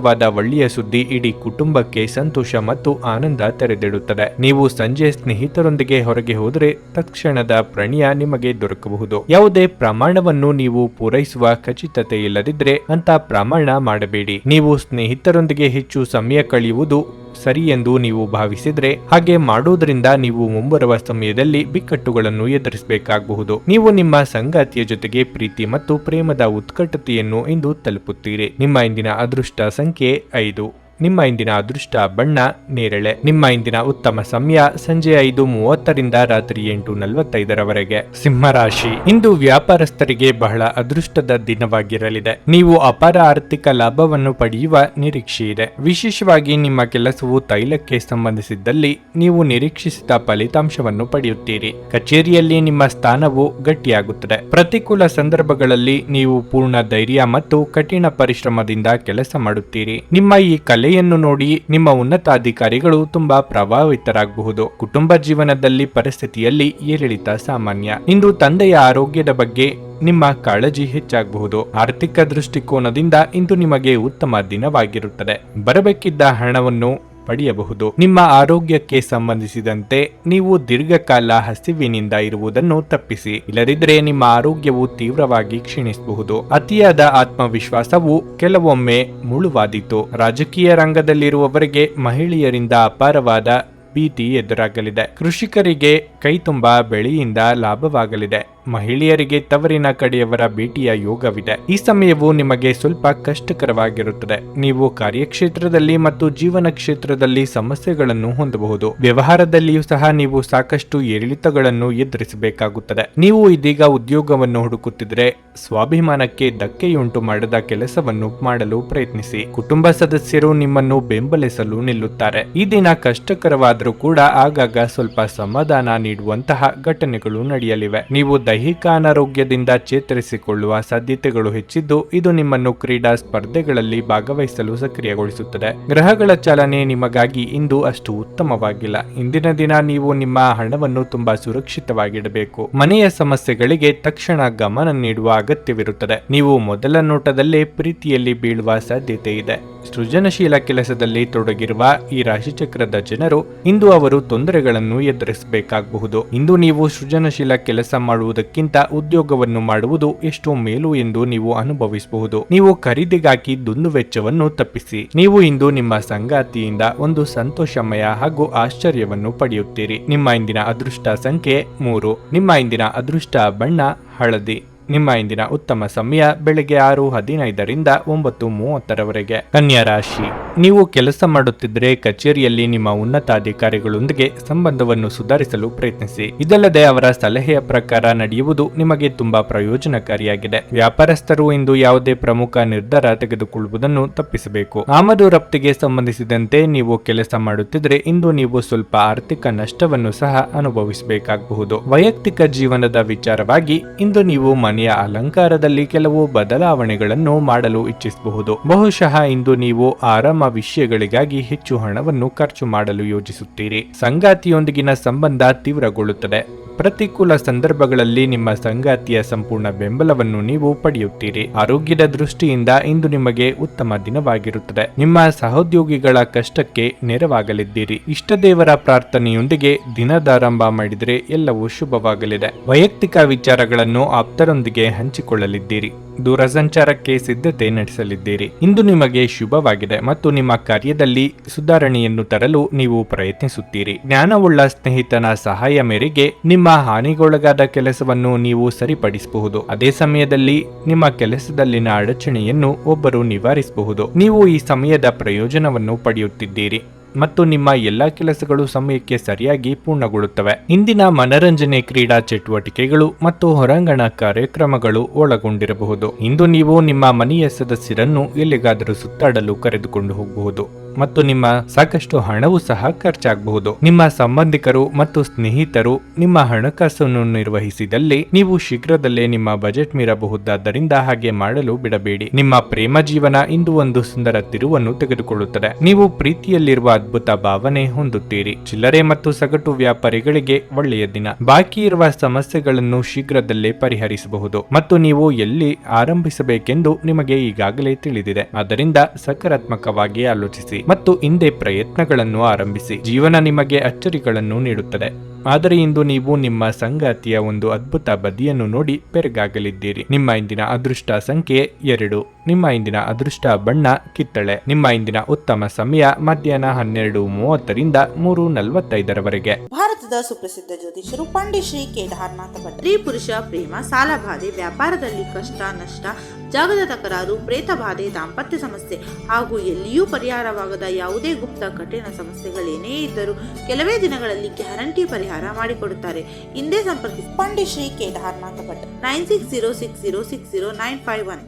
ಅನಿರೀಕ್ಷಿತವಾದ ಒಳ್ಳೆಯ ಸುದ್ದಿ ಇಡೀ ಕುಟುಂಬಕ್ಕೆ ಸಂತೋಷ ಮತ್ತು ಆನಂದ ತೆರೆದಿಡುತ್ತದೆ. ನೀವು ಸಂಜೆ ಸ್ನೇಹಿತರೊಂದಿಗೆ ಹೊರಗೆ ಹೋದರೆ ತಕ್ಷಣದ ಪ್ರಣಯ ನಿಮಗೆ ದೊರಕಬಹುದು. ಯಾವುದೇ ಪ್ರಮಾಣವನ್ನು ನೀವು ಪೂರೈಸುವ ಖಚಿತತೆ ಇಲ್ಲದಿದ್ರೆ ಅಂತ ಪ್ರಮಾಣ ಮಾಡಬೇಡಿ. ನೀವು ಸ್ನೇಹಿತರೊಂದಿಗೆ ಹೆಚ್ಚು ಸಮಯ ಕಳೆಯುವುದು ಸರಿ ಎಂದು ನೀವು ಭಾವಿಸಿದ್ರೆ ಹಾಗೆ ಮಾಡುವುದರಿಂದ ನೀವು ಮುಂಬರುವ ಸಮಯದಲ್ಲಿ ಬಿಕ್ಕಟ್ಟುಗಳನ್ನು ಎದುರಿಸಬೇಕಾಗಬಹುದು. ನೀವು ನಿಮ್ಮ ಸಂಗಾತಿಯ ಜೊತೆಗೆ ಪ್ರೀತಿ ಮತ್ತು ಪ್ರೇಮದ ಉತ್ಕಟತೆಯನ್ನು ಇಂದು ತಲುಪುತ್ತೀರಿ. ನಿಮ್ಮ ಇಂದಿನ ಅದೃಷ್ಟ ಸಂಖ್ಯೆ ಐದು. ನಿಮ್ಮ ಇಂದಿನ ಅದೃಷ್ಟ ಬಣ್ಣ ನೇರಳೆ. ನಿಮ್ಮ ಇಂದಿನ ಉತ್ತಮ ಸಮಯ ಸಂಜೆ ಐದು ಮೂವತ್ತರಿಂದ ರಾತ್ರಿ ಎಂಟು ನಲವತ್ತೈದರವರೆಗೆ. ಸಿಂಹರಾಶಿ ಇಂದು ವ್ಯಾಪಾರಸ್ಥರಿಗೆ ಬಹಳ ಅದೃಷ್ಟದ ದಿನವಾಗಿರಲಿದೆ. ನೀವು ಅಪಾರ ಆರ್ಥಿಕ ಲಾಭವನ್ನು ಪಡೆಯುವ ನಿರೀಕ್ಷೆ ಇದೆ. ವಿಶೇಷವಾಗಿ ನಿಮ್ಮ ಕೆಲಸವು ತೈಲಕ್ಕೆ ಸಂಬಂಧಿಸಿದ್ದಲ್ಲಿ ನೀವು ನಿರೀಕ್ಷಿಸಿದ ಫಲಿತಾಂಶವನ್ನು ಪಡೆಯುತ್ತೀರಿ. ಕಚೇರಿಯಲ್ಲಿ ನಿಮ್ಮ ಸ್ಥಾನವು ಗಟ್ಟಿಯಾಗುತ್ತದೆ. ಪ್ರತಿಕೂಲ ಸಂದರ್ಭಗಳಲ್ಲಿ ನೀವು ಪೂರ್ಣ ಧೈರ್ಯ ಮತ್ತು ಕಠಿಣ ಪರಿಶ್ರಮದಿಂದ ಕೆಲಸ ಮಾಡುತ್ತೀರಿ. ನಿಮ್ಮ ಈ ಕಲೆಯನ್ನು ನೋಡಿ ನಿಮ್ಮ ಉನ್ನತಾಧಿಕಾರಿಗಳು ತುಂಬಾ ಪ್ರಭಾವಿತರಾಗಬಹುದು. ಕುಟುಂಬ ಜೀವನದಲ್ಲಿ ಪರಿಸ್ಥಿತಿಯಲ್ಲಿ ಏರಿಳಿತ ಸಾಮಾನ್ಯ. ಇಂದು ತಂದೆಯ ಆರೋಗ್ಯದ ಬಗ್ಗೆ ನಿಮ್ಮ ಕಾಳಜಿ ಹೆಚ್ಚಾಗಬಹುದು. ಆರ್ಥಿಕ ದೃಷ್ಟಿಕೋನದಿಂದ ಇಂದು ನಿಮಗೆ ಉತ್ತಮ ದಿನವಾಗಿರುತ್ತದೆ. ಬರಬೇಕಿದ್ದ ಹಣವನ್ನು ಪಡೆಯಬಹುದು. ನಿಮ್ಮ ಆರೋಗ್ಯಕ್ಕೆ ಸಂಬಂಧಿಸಿದಂತೆ ನೀವು ದೀರ್ಘಕಾಲ ಹಸಿವಿನಿಂದ ಇರುವುದನ್ನು ತಪ್ಪಿಸಿ. ಇಲ್ಲದಿದ್ದರೆ ನಿಮ್ಮ ಆರೋಗ್ಯವು ತೀವ್ರವಾಗಿ ಕ್ಷೀಣಿಸಬಹುದು. ಅತಿಯಾದ ಆತ್ಮವಿಶ್ವಾಸವು ಕೆಲವೊಮ್ಮೆ ಮುಳುವಾದೀತು. ರಾಜಕೀಯ ರಂಗದಲ್ಲಿರುವವರಿಗೆ ಮಹಿಳೆಯರಿಂದ ಅಪಾರವಾದ ಭೀತಿ ಎದುರಾಗಲಿದೆ. ಕೃಷಿಕರಿಗೆ ಕೈ ತುಂಬಾ ಬೆಳೆಯಿಂದ ಲಾಭವಾಗಲಿದೆ. ಮಹಿಳೆಯರಿಗೆ ತವರಿನ ಕಡೆಯವರ ಭೇಟಿಯ ಯೋಗವಿದೆ. ಈ ಸಮಯವು ನಿಮಗೆ ಸ್ವಲ್ಪ ಕಷ್ಟಕರವಾಗಿರುತ್ತದೆ. ನೀವು ಕಾರ್ಯಕ್ಷೇತ್ರದಲ್ಲಿ ಮತ್ತು ಜೀವನ ಕ್ಷೇತ್ರದಲ್ಲಿ ಸಮಸ್ಯೆಗಳನ್ನು ಹೊಂದಬಹುದು. ವ್ಯವಹಾರದಲ್ಲಿಯೂ ಸಹ ನೀವು ಸಾಕಷ್ಟು ಏರಿಳಿತಗಳನ್ನು ಎದುರಿಸಬೇಕಾಗುತ್ತದೆ. ನೀವು ಇದೀಗ ಉದ್ಯೋಗವನ್ನು ಹುಡುಕುತ್ತಿದ್ರೆ ಸ್ವಾಭಿಮಾನಕ್ಕೆ ಧಕ್ಕೆಯುಂಟು ಮಾಡದ ಕೆಲಸವನ್ನು ಮಾಡಲು ಪ್ರಯತ್ನಿಸಿ. ಕುಟುಂಬ ಸದಸ್ಯರು ನಿಮ್ಮನ್ನು ಬೆಂಬಲಿಸಲು ನಿಲ್ಲುತ್ತಾರೆ. ಈ ದಿನ ಕಷ್ಟಕರವಾದರೂ ಕೂಡ ಆಗಾಗ ಸ್ವಲ್ಪ ಸಮಾಧಾನ ನೀಡುವಂತಹ ಘಟನೆಗಳು ನಡೆಯಲಿವೆ. ನೀವು ದೈಹಿಕ ಅನಾರೋಗ್ಯದಿಂದ ಚೇತರಿಸಿಕೊಳ್ಳುವ ಸಾಧ್ಯತೆಗಳು ಹೆಚ್ಚಿದ್ದು, ಇದು ನಿಮ್ಮನ್ನು ಕ್ರೀಡಾ ಸ್ಪರ್ಧೆಗಳಲ್ಲಿ ಭಾಗವಹಿಸಲು ಸಕ್ರಿಯಗೊಳಿಸುತ್ತದೆ. ಗ್ರಹಗಳ ಚಾಲನೆ ನಿಮಗಾಗಿ ಇಂದು ಅಷ್ಟು ಉತ್ತಮವಾಗಿಲ್ಲ. ಇಂದಿನ ದಿನ ನೀವು ನಿಮ್ಮ ಹಣವನ್ನು ತುಂಬಾ ಸುರಕ್ಷಿತವಾಗಿಡಬೇಕು. ಮನೆಯ ಸಮಸ್ಯೆಗಳಿಗೆ ತಕ್ಷಣ ಗಮನ ನೀಡುವ ಅಗತ್ಯವಿರುತ್ತದೆ. ನೀವು ಮೊದಲ ನೋಟದಲ್ಲೇ ಪ್ರೀತಿಯಲ್ಲಿ ಬೀಳುವ ಸಾಧ್ಯತೆ ಇದೆ. ಸೃಜನಶೀಲ ಕೆಲಸದಲ್ಲಿ ತೊಡಗಿರುವ ಈ ರಾಶಿಚಕ್ರದ ಜನರು ಇಂದು ಅವರು ತೊಂದರೆಗಳನ್ನು ಎದುರಿಸಬೇಕಾಗಬಹುದು. ಇಂದು ನೀವು ಸೃಜನಶೀಲ ಕೆಲಸ ಮಾಡುವುದಕ್ಕಿಂತ ಉದ್ಯೋಗವನ್ನು ಮಾಡುವುದು ಎಷ್ಟೋ ಮೇಲು ಎಂದು ನೀವು ಅನುಭವಿಸಬಹುದು. ನೀವು ಖರೀದಿಗಾಗಿ ದುಂದು ವೆಚ್ಚವನ್ನು ತಪ್ಪಿಸಿ. ನೀವು ಇಂದು ನಿಮ್ಮ ಸಂಗಾತಿಯಿಂದ ಒಂದು ಸಂತೋಷಮಯ ಹಾಗೂ ಆಶ್ಚರ್ಯವನ್ನು ಪಡೆಯುತ್ತೀರಿ. ನಿಮ್ಮ ಇಂದಿನ ಅದೃಷ್ಟ ಸಂಖ್ಯೆ ಮೂರು. ನಿಮ್ಮ ಇಂದಿನ ಅದೃಷ್ಟ ಬಣ್ಣ ಹಳದಿ. ನಿಮ್ಮ ಇಂದಿನ ಉತ್ತಮ ಸಮಯ ಬೆಳಗ್ಗೆ ಆರು ಹದಿನೈದರಿಂದ ಒಂಬತ್ತು ಮೂವತ್ತರವರೆಗೆ. ಕನ್ಯಾ ರಾಶಿ. ನೀವು ಕೆಲಸ ಮಾಡುತ್ತಿದ್ದರೆ ಕಚೇರಿಯಲ್ಲಿ ನಿಮ್ಮ ಉನ್ನತಾಧಿಕಾರಿಗಳೊಂದಿಗೆ ಸಂಬಂಧವನ್ನು ಸುಧಾರಿಸಲು ಪ್ರಯತ್ನಿಸಿ. ಇದಲ್ಲದೆ ಅವರ ಸಲಹೆಯ ಪ್ರಕಾರ ನಡೆಯುವುದು ನಿಮಗೆ ತುಂಬಾ ಪ್ರಯೋಜನಕಾರಿಯಾಗಿದೆ. ವ್ಯಾಪಾರಸ್ಥರು ಇಂದು ಯಾವುದೇ ಪ್ರಮುಖ ನಿರ್ಧಾರ ತೆಗೆದುಕೊಳ್ಳುವುದನ್ನು ತಪ್ಪಿಸಬೇಕು. ಆಮದು ರಫ್ತಿಗೆ ಸಂಬಂಧಿಸಿದಂತೆ ನೀವು ಕೆಲಸ ಮಾಡುತ್ತಿದ್ರೆ ಇಂದು ನೀವು ಸ್ವಲ್ಪ ಆರ್ಥಿಕ ನಷ್ಟವನ್ನು ಸಹ ಅನುಭವಿಸಬೇಕಾಗಬಹುದು. ವೈಯಕ್ತಿಕ ಜೀವನದ ವಿಚಾರವಾಗಿ ಇಂದು ನೀವು ಮನೆಯ ಅಲಂಕಾರದಲ್ಲಿ ಕೆಲವು ಬದಲಾವಣೆಗಳನ್ನು ಮಾಡಲು ಇಚ್ಛಿಸಬಹುದು. ಬಹುಶಃ ಇಂದು ನೀವು ಆರಾಮ ವಿಷಯಗಳಿಗಾಗಿ ಹೆಚ್ಚು ಹಣವನ್ನು ಖರ್ಚು ಮಾಡಲು ಯೋಜಿಸುತ್ತೀರಿ. ಸಂಗಾತಿಯೊಂದಿಗಿನ ಸಂಬಂಧ ತೀವ್ರಗೊಳ್ಳುತ್ತದೆ. ಪ್ರತಿಕೂಲ ಸಂದರ್ಭಗಳಲ್ಲಿ ನಿಮ್ಮ ಸಂಗಾತಿಯ ಸಂಪೂರ್ಣ ಬೆಂಬಲವನ್ನು ನೀವು ಪಡೆಯುತ್ತೀರಿ. ಆರೋಗ್ಯದ ದೃಷ್ಟಿಯಿಂದ ಇಂದು ನಿಮಗೆ ಉತ್ತಮ ದಿನವಾಗಿರುತ್ತದೆ. ನಿಮ್ಮ ಸಹೋದ್ಯೋಗಿಗಳ ಕಷ್ಟಕ್ಕೆ ನೆರವಾಗಲಿದ್ದೀರಿ. ಇಷ್ಟದೇವರ ಪ್ರಾರ್ಥನೆಯೊಂದಿಗೆ ದಿನದಾರಂಭ ಮಾಡಿದರೆ ಎಲ್ಲವೂ ಶುಭವಾಗಲಿದೆ. ವೈಯಕ್ತಿಕ ವಿಚಾರಗಳನ್ನು ಆಪ್ತರೊಂದಿಗೆ ಹಂಚಿಕೊಳ್ಳಲಿದ್ದೀರಿ. ದೂರಸಂಚಾರಕ್ಕೆ ಸಿದ್ಧತೆ ನಡೆಸಲಿದ್ದೀರಿ. ಇಂದು ನಿಮಗೆ ಶುಭವಾಗಿದೆ ಮತ್ತು ನಿಮ್ಮ ಕಾರ್ಯದಲ್ಲಿ ಸುಧಾರಣೆಯನ್ನು ತರಲು ನೀವು ಪ್ರಯತ್ನಿಸುತ್ತೀರಿ. ಜ್ಞಾನವುಳ್ಳ ಸ್ನೇಹಿತನ ಸಹಾಯ ಮೇರೆಗೆ ನಿಮ್ಮ ಹಾನಿಗೊಳಗಾದ ಕೆಲಸವನ್ನು ನೀವು ಸರಿಪಡಿಸಬಹುದು. ಅದೇ ಸಮಯದಲ್ಲಿ ನಿಮ್ಮ ಕೆಲಸದಲ್ಲಿನ ಅಡಚಣೆಯನ್ನು ಒಬ್ಬರು ನಿವಾರಿಸಬಹುದು. ನೀವು ಈ ಸಮಯದ ಪ್ರಯೋಜನವನ್ನು ಪಡೆಯುತ್ತಿದ್ದೀರಿ. ಮತ್ತು ನಿಮ್ಮ ಎಲ್ಲಾ ಕೆಲಸಗಳು ಸಮಯಕ್ಕೆ ಸರಿಯಾಗಿ ಪೂರ್ಣಗೊಳ್ಳುತ್ತವೆ. ಇಂದಿನ ಮನರಂಜನೆ ಕ್ರೀಡಾ ಚಟುವಟಿಕೆಗಳು ಮತ್ತು ಹೊರಾಂಗಣ ಕಾರ್ಯಕ್ರಮಗಳು ಒಳಗೊಂಡಿರಬಹುದು. ಇಂದು ನೀವು ನಿಮ್ಮ ಮನೆಯ ಸದಸ್ಯರನ್ನು ಎಲ್ಲಿಗಾದರೂ ಸುತ್ತಾಡಲು ಕರೆದುಕೊಂಡು ಹೋಗಬಹುದು. ಮತ್ತು ನಿಮ್ಮ ಸಾಕಷ್ಟು ಹಣವು ಸಹ ಖರ್ಚಾಗಬಹುದು. ನಿಮ್ಮ ಸಂಬಂಧಿಕರು ಮತ್ತು ಸ್ನೇಹಿತರು ನಿಮ್ಮ ಹಣಕಾಸನ್ನು ನಿರ್ವಹಿಸಿದಲ್ಲಿ ನೀವು ಶೀಘ್ರದಲ್ಲೇ ನಿಮ್ಮ ಬಜೆಟ್ ಮೀರಬಹುದಾದ್ದರಿಂದ ಹಾಗೆ ಮಾಡಲು ಬಿಡಬೇಡಿ. ನಿಮ್ಮ ಪ್ರೇಮ ಜೀವನ ಇಂದು ಒಂದು ಸುಂದರ ತಿರುವನ್ನು ತೆಗೆದುಕೊಳ್ಳುತ್ತದೆ. ನೀವು ಪ್ರೀತಿಯಲ್ಲಿರುವ ಅದ್ಭುತ ಭಾವನೆ ಹೊಂದುತ್ತೀರಿ. ಚಿಲ್ಲರೆ ಮತ್ತು ಸಗಟು ವ್ಯಾಪಾರಿಗಳಿಗೆ ಒಳ್ಳೆಯ ದಿನ. ಬಾಕಿ ಇರುವ ಸಮಸ್ಯೆಗಳನ್ನು ಶೀಘ್ರದಲ್ಲೇ ಪರಿಹರಿಸಬಹುದು ಮತ್ತು ನೀವು ಎಲ್ಲಿ ಆರಂಭಿಸಬೇಕೆಂದು ನಿಮಗೆ ಈಗಾಗಲೇ ತಿಳಿದಿದೆ. ಆದ್ದರಿಂದ ಸಕಾರಾತ್ಮಕವಾಗಿ ಆಲೋಚಿಸಿ. ಮತ್ತು ಹಿಂದೆ ಪ್ರಯತ್ನಗಳನ್ನು ಆರಂಭಿಸಿ. ಜೀವನ ನಿಮಗೆ ಅಚ್ಚರಿಗಳನ್ನು ನೀಡುತ್ತದೆ. ಆದರೆ ಇಂದು ನೀವು ನಿಮ್ಮ ಸಂಗಾತಿಯ ಒಂದು ಅದ್ಭುತ ಬದಿಯನ್ನು ನೋಡಿ ಬೆರಗಾಗಲಿದ್ದೀರಿ ನಿಮ್ಮ ಇಂದಿನ ಅದೃಷ್ಟ ಸಂಖ್ಯೆ ಎರಡು. ನಿಮ್ಮ ಇಂದಿನ ಅದೃಷ್ಟ ಬಣ್ಣ ಕಿತ್ತಳೆ. ನಿಮ್ಮ ಇಂದಿನ ಉತ್ತಮ ಸಮಯ ಮಧ್ಯಾಹ್ನ ಹನ್ನೆರಡು ಮೂವತ್ತರಿಂದ ಮೂರು ನಲವತ್ತೈದರವರೆಗೆ. ಭಾರತ ಭಾರತದ ಸುಪ್ರಸಿದ್ಧ ಜ್ಯೋತಿಷರು ಪಂಡಿತ್ ಶ್ರೀ ಕೇದಾರನಾಥ ಭಟ್. ಸ್ತ್ರೀ ಪುರುಷ ಪ್ರೇಮ ಸಾಲ ಬಾಧೆ ವ್ಯಾಪಾರದಲ್ಲಿ ಕಷ್ಟ ನಷ್ಟ ಜಾಗದ ತಕರಾರು ಪ್ರೇತ ಬಾಧೆ ದಾಂಪತ್ಯ ಸಮಸ್ಯೆ ಹಾಗೂ ಎಲ್ಲಿಯೂ ಪರಿಹಾರವಾಗದ ಯಾವುದೇ ಗುಪ್ತ ಕಠಿಣ ಸಮಸ್ಯೆಗಳೇನೇ ಇದ್ದರೂ ಕೆಲವೇ ದಿನಗಳಲ್ಲಿ ಗ್ಯಾರಂಟಿ ಪರಿಹಾರ ಮಾಡಿಕೊಡುತ್ತಾರೆ. ಹಿಂದೆ ಸಂಪರ್ಕಿಸಿ. Pandit Shri Kedarnath Bhat nine six zero six zero six zero nine five one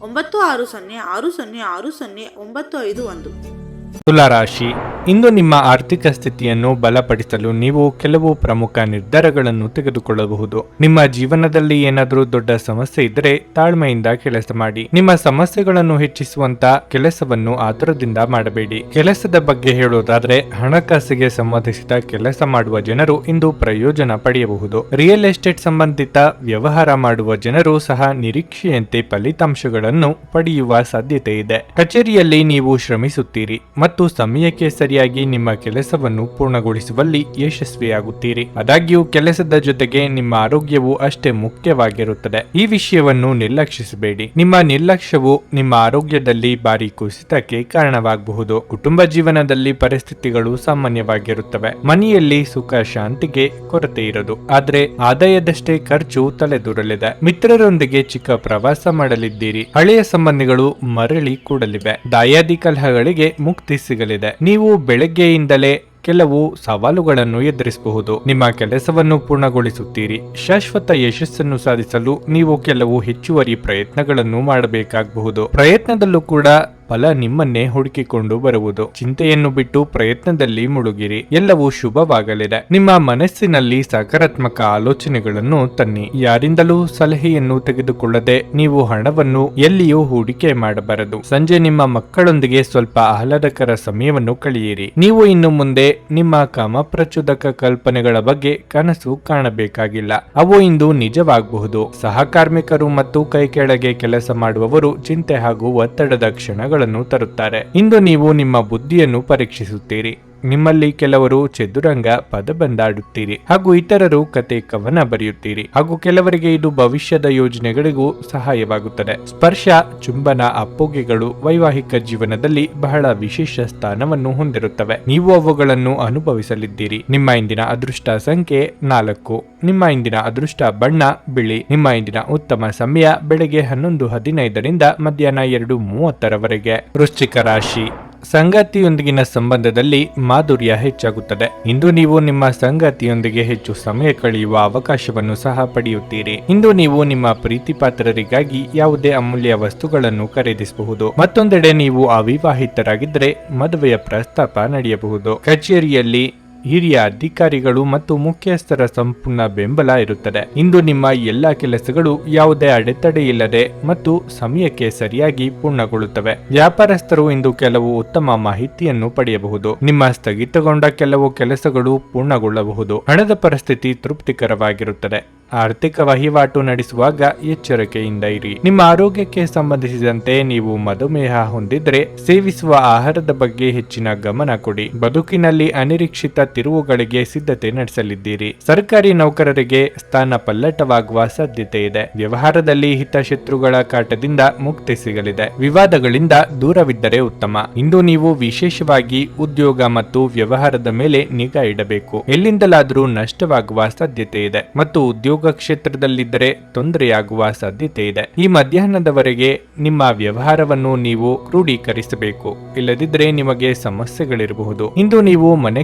ಒಂಬತ್ತು ಆರು ಸೊನ್ನೆ ಆರು ಸೊನ್ನೆ ಆರು ಸೊನ್ನೆ ಒಂಬತ್ತು ಐದು ಒಂದು. ತುಲಾರಾಶಿ. ಇಂದು ನಿಮ್ಮ ಆರ್ಥಿಕ ಸ್ಥಿತಿಯನ್ನು ಬಲಪಡಿಸಲು ನೀವು ಕೆಲವು ಪ್ರಮುಖ ನಿರ್ಧಾರಗಳನ್ನು ತೆಗೆದುಕೊಳ್ಳಬಹುದು. ನಿಮ್ಮ ಜೀವನದಲ್ಲಿ ಏನಾದರೂ ದೊಡ್ಡ ಸಮಸ್ಯೆ ಇದ್ದರೆ ತಾಳ್ಮೆಯಿಂದ ಕೆಲಸ ಮಾಡಿ. ನಿಮ್ಮ ಸಮಸ್ಯೆಗಳನ್ನು ಹೆಚ್ಚಿಸುವಂತ ಕೆಲಸವನ್ನು ಆತುರದಿಂದ ಮಾಡಬೇಡಿ. ಕೆಲಸದ ಬಗ್ಗೆ ಹೇಳುವುದಾದರೆ ಹಣಕಾಸಿಗೆ ಸಂಬಂಧಿಸಿದ ಕೆಲಸ ಮಾಡುವ ಜನರು ಇಂದು ಪ್ರಯೋಜನ ಪಡೆಯಬಹುದು. ರಿಯಲ್ ಎಸ್ಟೇಟ್ ಸಂಬಂಧಿತ ವ್ಯವಹಾರ ಮಾಡುವ ಜನರು ಸಹ ನಿರೀಕ್ಷೆಯಂತೆ ಫಲಿತಾಂಶಗಳನ್ನು ಪಡೆಯುವ ಸಾಧ್ಯತೆ ಇದೆ. ಕಚೇರಿಯಲ್ಲಿ ನೀವು ಶ್ರಮಿಸುತ್ತೀರಿ. ಮತ್ತು ಸಮಯಕ್ಕೆ ಸರಿಯಾಗಿ ನಿಮ್ಮ ಕೆಲಸವನ್ನು ಪೂರ್ಣಗೊಳಿಸುವಲ್ಲಿ ಯಶಸ್ವಿಯಾಗುತ್ತೀರಿ. ಆದಾಗ್ಯೂ, ಕೆಲಸದ ಜೊತೆಗೆ ನಿಮ್ಮ ಆರೋಗ್ಯವು ಅಷ್ಟೇ ಮುಖ್ಯವಾಗಿರುತ್ತದೆ. ಈ ವಿಷಯವನ್ನು ನಿರ್ಲಕ್ಷಿಸಬೇಡಿ. ನಿಮ್ಮ ನಿರ್ಲಕ್ಷ್ಯವು ನಿಮ್ಮ ಆರೋಗ್ಯದಲ್ಲಿ ಭಾರಿ ಕುಸಿತಕ್ಕೆ ಕಾರಣವಾಗಬಹುದು. ಕುಟುಂಬ ಜೀವನದಲ್ಲಿ ಪರಿಸ್ಥಿತಿಗಳು ಸಾಮಾನ್ಯವಾಗಿರುತ್ತವೆ. ಮನೆಯಲ್ಲಿ ಸುಖ, ಶಾಂತಿಗೆ ಕೊರತೆ ಇರದು. ಆದ್ರೆ, ಆದಾಯದಷ್ಟೇ ಖರ್ಚು ತಲೆದೂರಲಿದೆ. ಮಿತ್ರರೊಂದಿಗೆ ಚಿಕ್ಕ ಪ್ರವಾಸ ಮಾಡಲಿದ್ದೀರಿ. ಹಳೆಯ ಸಂಬಂಧಿಗಳು ಮರಳಿ ಕೂಡಲಿವೆ. ದಾಯಾದಿ ಕಲಹಗಳಿಗೆ ಮುಕ್ತಿ ಸಿಗಲಿದೆ ನೀವು ಬೆಳಗ್ಗೆಯಿಂದಲೇ ಕೆಲವು ಸವಾಲುಗಳನ್ನು ಎದುರಿಸಬಹುದು. ನಿಮ್ಮ ಕೆಲಸವನ್ನು ಪೂರ್ಣಗೊಳಿಸುತ್ತೀರಿ. ಶಾಶ್ವತ ಯಶಸ್ಸನ್ನು ಸಾಧಿಸಲು ನೀವು ಕೆಲವು ಹೆಚ್ಚುವರಿ ಪ್ರಯತ್ನಗಳನ್ನು ಮಾಡಬೇಕಾಗಬಹುದು. ಪ್ರಯತ್ನದಲ್ಲೂ ಕೂಡ ಫಲ ನಿಮ್ಮನ್ನೇ ಹುಡುಕಿಕೊಂಡು ಬರುವುದು. ಚಿಂತೆಯನ್ನು ಬಿಟ್ಟು ಪ್ರಯತ್ನದಲ್ಲಿ ಮುಳುಗಿರಿ. ಎಲ್ಲವೂ ಶುಭವಾಗಲಿದೆ. ನಿಮ್ಮ ಮನಸ್ಸಿನಲ್ಲಿ ಸಕಾರಾತ್ಮಕ ಆಲೋಚನೆಗಳನ್ನು ತನ್ನಿ. ಯಾರಿಂದಲೂ ಸಲಹೆಯನ್ನು ತೆಗೆದುಕೊಳ್ಳದೆ ನೀವು ಹಣವನ್ನು ಎಲ್ಲಿಯೂ ಹೂಡಿಕೆ ಮಾಡಬಾರದು. ಸಂಜೆ ನಿಮ್ಮ ಮಕ್ಕಳೊಂದಿಗೆ ಸ್ವಲ್ಪ ಆಹ್ಲಾದಕರ ಸಮಯವನ್ನು ಕಳೆಯಿರಿ. ನೀವು ಇನ್ನು ಮುಂದೆ ನಿಮ್ಮ ಕಾಮಪ್ರಚೋದಕ ಕಲ್ಪನೆಗಳ ಬಗ್ಗೆ ಕನಸು ಕಾಣಬೇಕಾಗಿಲ್ಲ. ಅವು ಇಂದು ನಿಜವಾಗಬಹುದು. ಸಹಕಾರ್ಮಿಕರು ಮತ್ತು ಕೈಕೆಳಗೆ ಕೆಲಸ ಮಾಡುವವರು ಚಿಂತೆ ಹಾಗೂ ಒತ್ತಡದ ಕ್ಷಣಗಳನ್ನು ತರುತ್ತಾರೆ. ಇಂದು ನೀವು ನಿಮ್ಮ ಬುದ್ಧಿಯನ್ನು ಪರೀಕ್ಷಿಸುತ್ತೀರಿ. ನಿಮ್ಮಲ್ಲಿ ಕೆಲವರು ಚದುರಂಗ ಪದ ಬಂದಾಡುತ್ತೀರಿ ಹಾಗೂ ಇತರರು ಕತೆ ಕವನ ಬರೆಯುತ್ತೀರಿ ಹಾಗೂ ಕೆಲವರಿಗೆ ಇದು ಭವಿಷ್ಯದ ಯೋಜನೆಗಳಿಗೂ ಸಹಾಯವಾಗುತ್ತದೆ. ಸ್ಪರ್ಶ, ಚುಂಬನ ಅಪ್ಪುಗೆಗಳು ವೈವಾಹಿಕ ಜೀವನದಲ್ಲಿ ಬಹಳ ವಿಶೇಷ ಸ್ಥಾನವನ್ನು ಹೊಂದಿರುತ್ತವೆ. ನೀವು ಅವುಗಳನ್ನು ಅನುಭವಿಸಲಿದ್ದೀರಿ. ನಿಮ್ಮ ಇಂದಿನ ಅದೃಷ್ಟ ಸಂಖ್ಯೆ ನಾಲ್ಕು. ನಿಮ್ಮ ಇಂದಿನ ಅದೃಷ್ಟ ಬಣ್ಣ, ಬಿಳಿ. ನಿಮ್ಮ ಇಂದಿನ ಉತ್ತಮ ಸಮಯ ಬೆಳಗ್ಗೆ ಹನ್ನೊಂದು ಹದಿನೈದರಿಂದ ಮಧ್ಯಾಹ್ನ ಎರಡು ಮೂವತ್ತರವರೆಗೆ. ವೃಶ್ಚಿಕ ರಾಶಿ. ಸಂಗಾತಿಯೊಂದಿಗಿನ ಸಂಬಂಧದಲ್ಲಿ ಮಾಧುರ್ಯ ಹೆಚ್ಚಾಗುತ್ತದೆ. ಇಂದು ನೀವು ನಿಮ್ಮ ಸಂಗಾತಿಯೊಂದಿಗೆ ಹೆಚ್ಚು ಸಮಯ ಕಳೆಯುವ ಅವಕಾಶವನ್ನು ಸಹ ಪಡೆಯುತ್ತೀರಿ. ಇಂದು ನೀವು ನಿಮ್ಮ ಪ್ರೀತಿ ಪಾತ್ರರಿಗಾಗಿ ಯಾವುದೇ ಅಮೂಲ್ಯ ವಸ್ತುಗಳನ್ನು ಖರೀದಿಸಬಹುದು. ಮತ್ತೊಂದೆಡೆ ನೀವು ಅವಿವಾಹಿತರಾಗಿದ್ದರೆ ಮದುವೆಯ ಪ್ರಸ್ತಾಪ ನಡೆಯಬಹುದು. ಕಚೇರಿಯಲ್ಲಿ ಹಿರಿಯ ಅಧಿಕಾರಿಗಳು ಮತ್ತು ಮುಖ್ಯಸ್ಥರ ಸಂಪೂರ್ಣ ಬೆಂಬಲ ಇರುತ್ತದೆ. ಇಂದು ನಿಮ್ಮ ಎಲ್ಲಾ ಕೆಲಸಗಳು ಯಾವುದೇ ಅಡೆತಡೆ ಇಲ್ಲದೆ ಮತ್ತು ಸಮಯಕ್ಕೆ ಸರಿಯಾಗಿ ಪೂರ್ಣಗೊಳ್ಳುತ್ತವೆ. ವ್ಯಾಪಾರಸ್ಥರು ಇಂದು ಕೆಲವು ಉತ್ತಮ ಮಾಹಿತಿಯನ್ನು ಪಡೆಯಬಹುದು. ನಿಮ್ಮ ಸ್ಥಗಿತಗೊಂಡ ಕೆಲವು ಕೆಲಸಗಳು ಪೂರ್ಣಗೊಳ್ಳಬಹುದು. ಹಣದ ಪರಿಸ್ಥಿತಿ ತೃಪ್ತಿಕರವಾಗಿರುತ್ತದೆ. ಆರ್ಥಿಕ ವಹಿವಾಟು ನಡೆಸುವಾಗ ಎಚ್ಚರಿಕೆಯಿಂದ ಇರಿ. ನಿಮ್ಮ ಆರೋಗ್ಯಕ್ಕೆ ಸಂಬಂಧಿಸಿದಂತೆ ನೀವು ಮಧುಮೇಹ ಹೊಂದಿದ್ರೆ ಸೇವಿಸುವ ಆಹಾರದ ಬಗ್ಗೆ ಹೆಚ್ಚಿನ ಗಮನ ಕೊಡಿ. ಬದುಕಿನಲ್ಲಿ ಅನಿರೀಕ್ಷಿತ ತಿರುವುಗಳಿಗೆ ಸಿದ್ಧತೆ ನಡೆಸಲಿದ್ದೀರಿ. ಸರ್ಕಾರಿ ನೌಕರರಿಗೆ ಸ್ಥಾನ ಪಲ್ಲಟವಾಗುವ ಸಾಧ್ಯತೆ ಇದೆ. ವ್ಯವಹಾರದಲ್ಲಿ ಹಿತಶತ್ರುಗಳ ಕಾಟದಿಂದ ಮುಕ್ತಿ ಸಿಗಲಿದೆ. ವಿವಾದಗಳಿಂದ ದೂರವಿದ್ದರೆ ಉತ್ತಮ. ಇಂದು ನೀವು ವಿಶೇಷವಾಗಿ ಉದ್ಯೋಗ ಮತ್ತು ವ್ಯವಹಾರದ ಮೇಲೆ ನಿಗಾ ಇಡಬೇಕು. ಎಲ್ಲಿಂದಲಾದರೂ ನಷ್ಟವಾಗುವ ಸಾಧ್ಯತೆ ಇದೆ. ಮತ್ತು ಉದ್ಯೋಗ ಕ್ಷೇತ್ರದಲ್ಲಿದ್ದರೆ ತೊಂದರೆಯಾಗುವ ಸಾಧ್ಯತೆ ಇದೆ. ಈ ಮಧ್ಯಾಹ್ನದವರೆಗೆ ನಿಮ್ಮ ವ್ಯವಹಾರವನ್ನು ನೀವು ಕ್ರೋಢೀಕರಿಸಬೇಕು ಇಲ್ಲದಿದ್ದರೆ ನಿಮಗೆ ಸಮಸ್ಯೆಗಳಿರಬಹುದು. ಇಂದು ನೀವು ಮನೆ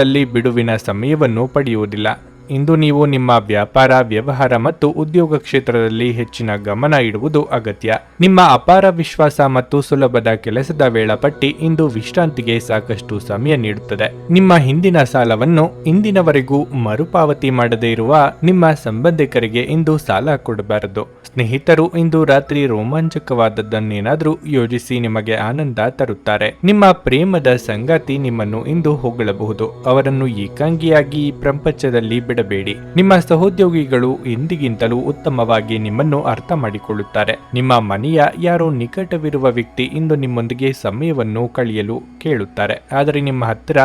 ಕೆಲಸಗಳಲ್ಲಿ ಬಿಡುವಿನ ಸಮಯವನ್ನು ಪಡೆಯುವುದಿಲ್ಲ. ಇಂದು ನೀವು ನಿಮ್ಮ ವ್ಯಾಪಾರ, ವ್ಯವಹಾರ ಮತ್ತು ಉದ್ಯೋಗ ಕ್ಷೇತ್ರದಲ್ಲಿ ಹೆಚ್ಚಿನ ಗಮನ ಇಡುವುದು ಅಗತ್ಯ. ನಿಮ್ಮ ಅಪಾರ ವಿಶ್ವಾಸ ಮತ್ತು ಸುಲಭದ ಕೆಲಸದ ವೇಳಾಪಟ್ಟಿ ಇಂದು ವಿಶ್ರಾಂತಿಗೆ ಸಾಕಷ್ಟು ಸಮಯ ನೀಡುತ್ತದೆ. ನಿಮ್ಮ ಹಿಂದಿನ ಸಾಲವನ್ನು ಇಂದಿನವರೆಗೂ ಮರುಪಾವತಿ ಮಾಡದೇ ಇರುವ ನಿಮ್ಮ ಸಂಬಂಧಿಕರಿಗೆ ಇಂದು ಸಾಲ ಕೊಡಬಾರದು. ಸ್ನೇಹಿತರು ಇಂದು ರಾತ್ರಿ ರೋಮಾಂಚಕವಾದದ್ದನ್ನೇನಾದರೂ ಯೋಜಿಸಿ ನಿಮಗೆ ಆನಂದ ತರುತ್ತಾರೆ. ನಿಮ್ಮ ಪ್ರೇಮದ ಸಂಗಾತಿ ನಿಮ್ಮನ್ನು ಇಂದು ಹೊಗಳಬಹುದು. ಅವರನ್ನು ಏಕಾಂಗಿಯಾಗಿ ಪ್ರಪಂಚದಲ್ಲಿ ಪ್ರಪಂಚದಲ್ಲಿ ಬಿಡಬೇಡಿ ನಿಮ್ಮ ಸಹೋದ್ಯೋಗಿಗಳು ಎಂದಿಗಿಂತಲೂ ಉತ್ತಮವಾಗಿ ನಿಮ್ಮನ್ನು ಅರ್ಥ ಮಾಡಿಕೊಳ್ಳುತ್ತಾರೆ ನಿಮ್ಮ ಮನೆಯ ಯಾರೋ ನಿಕಟವಿರುವ ವ್ಯಕ್ತಿ ಇಂದು ನಿಮ್ಮೊಂದಿಗೆ ಸಮಯವನ್ನು ಕಳೆಯಲು ಕೇಳುತ್ತಾರೆ. ಆದರೆ ನಿಮ್ಮ ಹತ್ತಿರ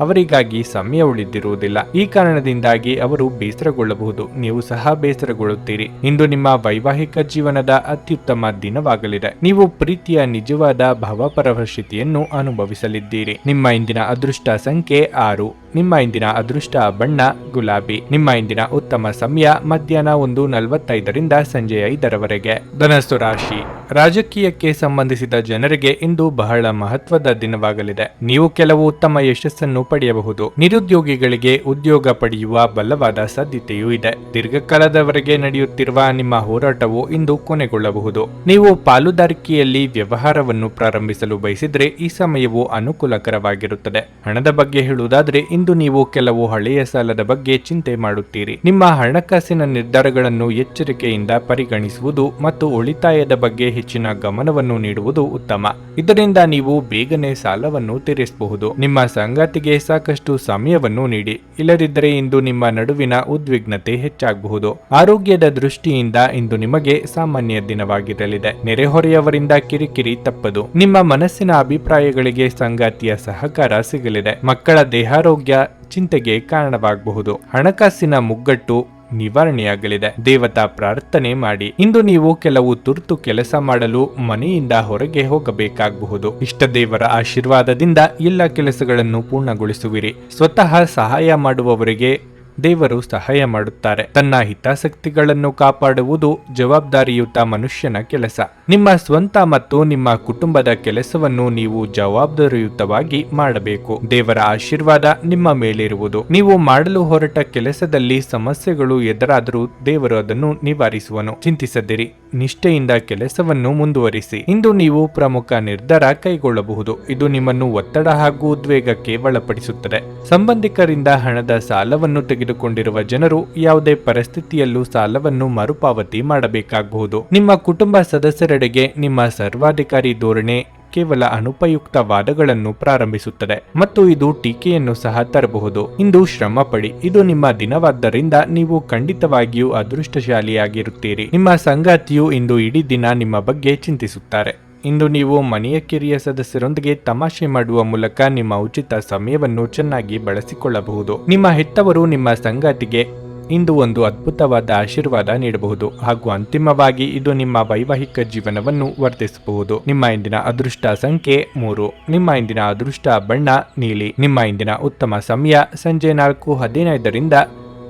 ಅವರಿಗಾಗಿ ಸಮಯ ಉಳಿದಿರುವುದಿಲ್ಲ. ಈ ಕಾರಣದಿಂದಾಗಿ ಅವರು ಬೇಸರಗೊಳ್ಳಬಹುದು. ನೀವು ಸಹ ಬೇಸರಗೊಳ್ಳುತ್ತೀರಿ. ಇಂದು ನಿಮ್ಮ ವೈವಾಹಿಕ ಜೀವನದ ಅತ್ಯುತ್ತಮ ದಿನವಾಗಲಿದೆ. ನೀವು ಪ್ರೀತಿಯ ನಿಜವಾದ ಭಾವಪರವಶತೆಯನ್ನು ಅನುಭವಿಸಲಿದ್ದೀರಿ. ನಿಮ್ಮ ಇಂದಿನ ಅದೃಷ್ಟ ಸಂಖ್ಯೆ ಆರು. ನಿಮ್ಮ ಇಂದಿನ ಅದೃಷ್ಟ ಬಣ್ಣ, ಗುಲಾಬಿ. ನಿಮ್ಮ ಇಂದಿನ ಉತ್ತಮ ಸಮಯ ಮಧ್ಯಾಹ್ನ ಒಂದು ನಲವತ್ತೈದರಿಂದ ಸಂಜೆ ಐದರವರೆಗೆ. ಧನಸ್ಸು ರಾಶಿ. ರಾಜಕೀಯಕ್ಕೆ ಸಂಬಂಧಿಸಿದ ಜನರಿಗೆ ಇಂದು ಬಹಳ ಮಹತ್ವದ ದಿನವಾಗಲಿದೆ. ನೀವು ಕೆಲವು ಉತ್ತಮ ಯಶಸ್ಸನ್ನು ಪಡೆಯಬಹುದು. ನಿರುದ್ಯೋಗಿಗಳಿಗೆ ಉದ್ಯೋಗ ಪಡೆಯುವ ಬಲವಾದ ಸಾಧ್ಯತೆಯೂ ಇದೆ. ದೀರ್ಘಕಾಲದವರೆಗೆ ನಡೆಯುತ್ತಿರುವ ನಿಮ್ಮ ಹೋರಾಟವು ಇಂದು ಕೊನೆಗೊಳ್ಳಬಹುದು. ನೀವು ಪಾಲುದಾರಿಕೆಯಲ್ಲಿ ವ್ಯವಹಾರವನ್ನು ಪ್ರಾರಂಭಿಸಲು ಬಯಸಿದ್ರೆ ಈ ಸಮಯವು ಅನುಕೂಲಕರವಾಗಿರುತ್ತದೆ. ಹಣದ ಬಗ್ಗೆ ಹೇಳುವುದಾದ್ರೆ ಇಂದು ನೀವು ಕೆಲವು ಹಳೆಯ ಸಾಲದ ಬಗ್ಗೆ ಚಿಂತೆ ಮಾಡುತ್ತೀರಿ. ನಿಮ್ಮ ಹಣಕಾಸಿನ ನಿರ್ಧಾರಗಳನ್ನು ಎಚ್ಚರಿಕೆಯಿಂದ ಪರಿಗಣಿಸುವುದು ಮತ್ತು ಉಳಿತಾಯದ ಬಗ್ಗೆ ಹೆಚ್ಚಿನ ಗಮನವನ್ನು ನೀಡುವುದು ಉತ್ತಮ. ಇದರಿಂದ ನೀವು ಬೇಗನೆ ಸಾಲವನ್ನು ತೀರಿಸಬಹುದು. ನಿಮ್ಮ ಸಂಗಾತಿಗೆ ಸಾಕಷ್ಟು ಸಮಯವನ್ನು ನೀಡಿ. ಇಲ್ಲದಿದ್ದರೆ ಇಂದು ನಿಮ್ಮ ನಡುವಿನ ಉದ್ವಿಗ್ನತೆ ಹೆಚ್ಚಾಗಬಹುದು. ಆರೋಗ್ಯದ ದೃಷ್ಟಿಯಿಂದ ಇಂದು ನಿಮಗೆ ಸಾಮಾನ್ಯ ದಿನವಾಗಿರಲಿದೆ. ನೆರೆಹೊರೆಯವರಿಂದ ಕಿರಿಕಿರಿ ತಪ್ಪದು. ನಿಮ್ಮ ಮನಸ್ಸಿನ ಅಭಿಪ್ರಾಯಗಳಿಗೆ ಸಂಗಾತಿಯ ಸಹಕಾರ ಸಿಗಲಿದೆ. ಮಕ್ಕಳ ದೇಹಾರೋಗ್ಯ ಚಿಂತೆಗೆ ಕಾರಣವಾಗಬಹುದು. ಹಣಕಾಸಿನ ಮುಗ್ಗಟ್ಟು ನಿವಾರಣೆಯಾಗಲಿದೆ. ದೇವತಾ ಪ್ರಾರ್ಥನೆ ಮಾಡಿ. ಇಂದು ನೀವು ಕೆಲವು ತುರ್ತು ಕೆಲಸ ಮಾಡಲು ಮನೆಯಿಂದ ಹೊರಗೆ ಹೋಗಬೇಕಾಗಬಹುದು. ಇಷ್ಟ ದೇವರ ಆಶೀರ್ವಾದದಿಂದ ಎಲ್ಲ ಕೆಲಸಗಳನ್ನು ಪೂರ್ಣಗೊಳಿಸುವಿರಿ. ಸ್ವತಃ ಸಹಾಯ ಮಾಡುವವರಿಗೆ ದೇವರು ಸಹಾಯ ಮಾಡುತ್ತಾರೆ. ತನ್ನ ಹಿತಾಸಕ್ತಿಗಳನ್ನು ಕಾಪಾಡುವುದು ಜವಾಬ್ದಾರಿಯುತ ಮನುಷ್ಯನ ಕೆಲಸ. ನಿಮ್ಮ ಸ್ವಂತ ಮತ್ತು ನಿಮ್ಮ ಕುಟುಂಬದ ಕೆಲಸವನ್ನು ನೀವು ಜವಾಬ್ದಾರಿಯುತವಾಗಿ ಮಾಡಬೇಕು. ದೇವರ ಆಶೀರ್ವಾದ ನಿಮ್ಮ ಮೇಲಿರುವುದು. ನೀವು ಮಾಡಲು ಹೊರಟ ಕೆಲಸದಲ್ಲಿ ಸಮಸ್ಯೆಗಳು ಎದುರಾದರೂ ದೇವರು ಅದನ್ನು ನಿವಾರಿಸುವನು. ಚಿಂತಿಸದಿರಿ. ನಿಷ್ಠೆಯಿಂದ ಕೆಲಸವನ್ನು ಮುಂದುವರಿಸಿ. ಇಂದು ನೀವು ಪ್ರಮುಖ ನಿರ್ಧಾರ ಕೈಗೊಳ್ಳಬಹುದು. ಇದು ನಿಮ್ಮನ್ನು ಒತ್ತಡ ಹಾಗೂ ಉದ್ವೇಗಕ್ಕೆ ಒಳಪಡಿಸುತ್ತದೆ. ಸಂಬಂಧಿಕರಿಂದ ಹಣದ ಸಾಲವನ್ನು ತೆಗೆದುಕೊಂಡಿರುವ ಜನರು ಯಾವುದೇ ಪರಿಸ್ಥಿತಿಯಲ್ಲೂ ಸಾಲವನ್ನು ಮರುಪಾವತಿ ಮಾಡಬೇಕಾಗಬಹುದು ನಿಮ್ಮ ಕುಟುಂಬ ಸದಸ್ಯರೆಡೆಗೆ ನಿಮ್ಮ ಸರ್ವಾಧಿಕಾರಿ ಧೋರಣೆ ಕೇವಲ ಅನುಪಯುಕ್ತ ವಾದಗಳನ್ನು ಪ್ರಾರಂಭಿಸುತ್ತದೆ ಮತ್ತು ಇದು ಟೀಕೆಯನ್ನು ಸಹ ತರಬಹುದು. ಇಂದು ಶ್ರಮ ಪಡಿ. ಇದು ನಿಮ್ಮ ದಿನವಾದ್ದರಿಂದ ನೀವು ಖಂಡಿತವಾಗಿಯೂ ಅದೃಷ್ಟಶಾಲಿಯಾಗಿರುತ್ತೀರಿ. ನಿಮ್ಮ ಸಂಗಾತಿಯು ಇಂದು ಇಡೀ ದಿನ ನಿಮ್ಮ ಬಗ್ಗೆ ಚಿಂತಿಸುತ್ತಾರೆ. ಇಂದು ನೀವು ಮನೆಯ ಕಿರಿಯ ಸದಸ್ಯರೊಂದಿಗೆ ತಮಾಷೆ ಮಾಡುವ ಮೂಲಕ ನಿಮ್ಮ ಉಚಿತ ಸಮಯವನ್ನು ಚೆನ್ನಾಗಿ ಬಳಸಿಕೊಳ್ಳಬಹುದು. ನಿಮ್ಮ ಹೆತ್ತವರು ನಿಮ್ಮ ಸಂಗಾತಿಗೆ ಇಂದು ಒಂದು ಅದ್ಭುತವಾದ ಆಶೀರ್ವಾದ ನೀಡಬಹುದು ಹಾಗೂ ಅಂತಿಮವಾಗಿ ಇದು ನಿಮ್ಮ ವೈವಾಹಿಕ ಜೀವನವನ್ನು ವರ್ತಿಸಬಹುದು ನಿಮ್ಮ ಇಂದಿನ ಅದೃಷ್ಟ ಸಂಖ್ಯೆ ಮೂರು. ನಿಮ್ಮ ಇಂದಿನ ಅದೃಷ್ಟ ಬಣ್ಣ ನೀಲಿ. ನಿಮ್ಮ ಇಂದಿನ ಉತ್ತಮ ಸಮಯ ಸಂಜೆ ನಾಲ್ಕು ಹದಿನೈದರಿಂದ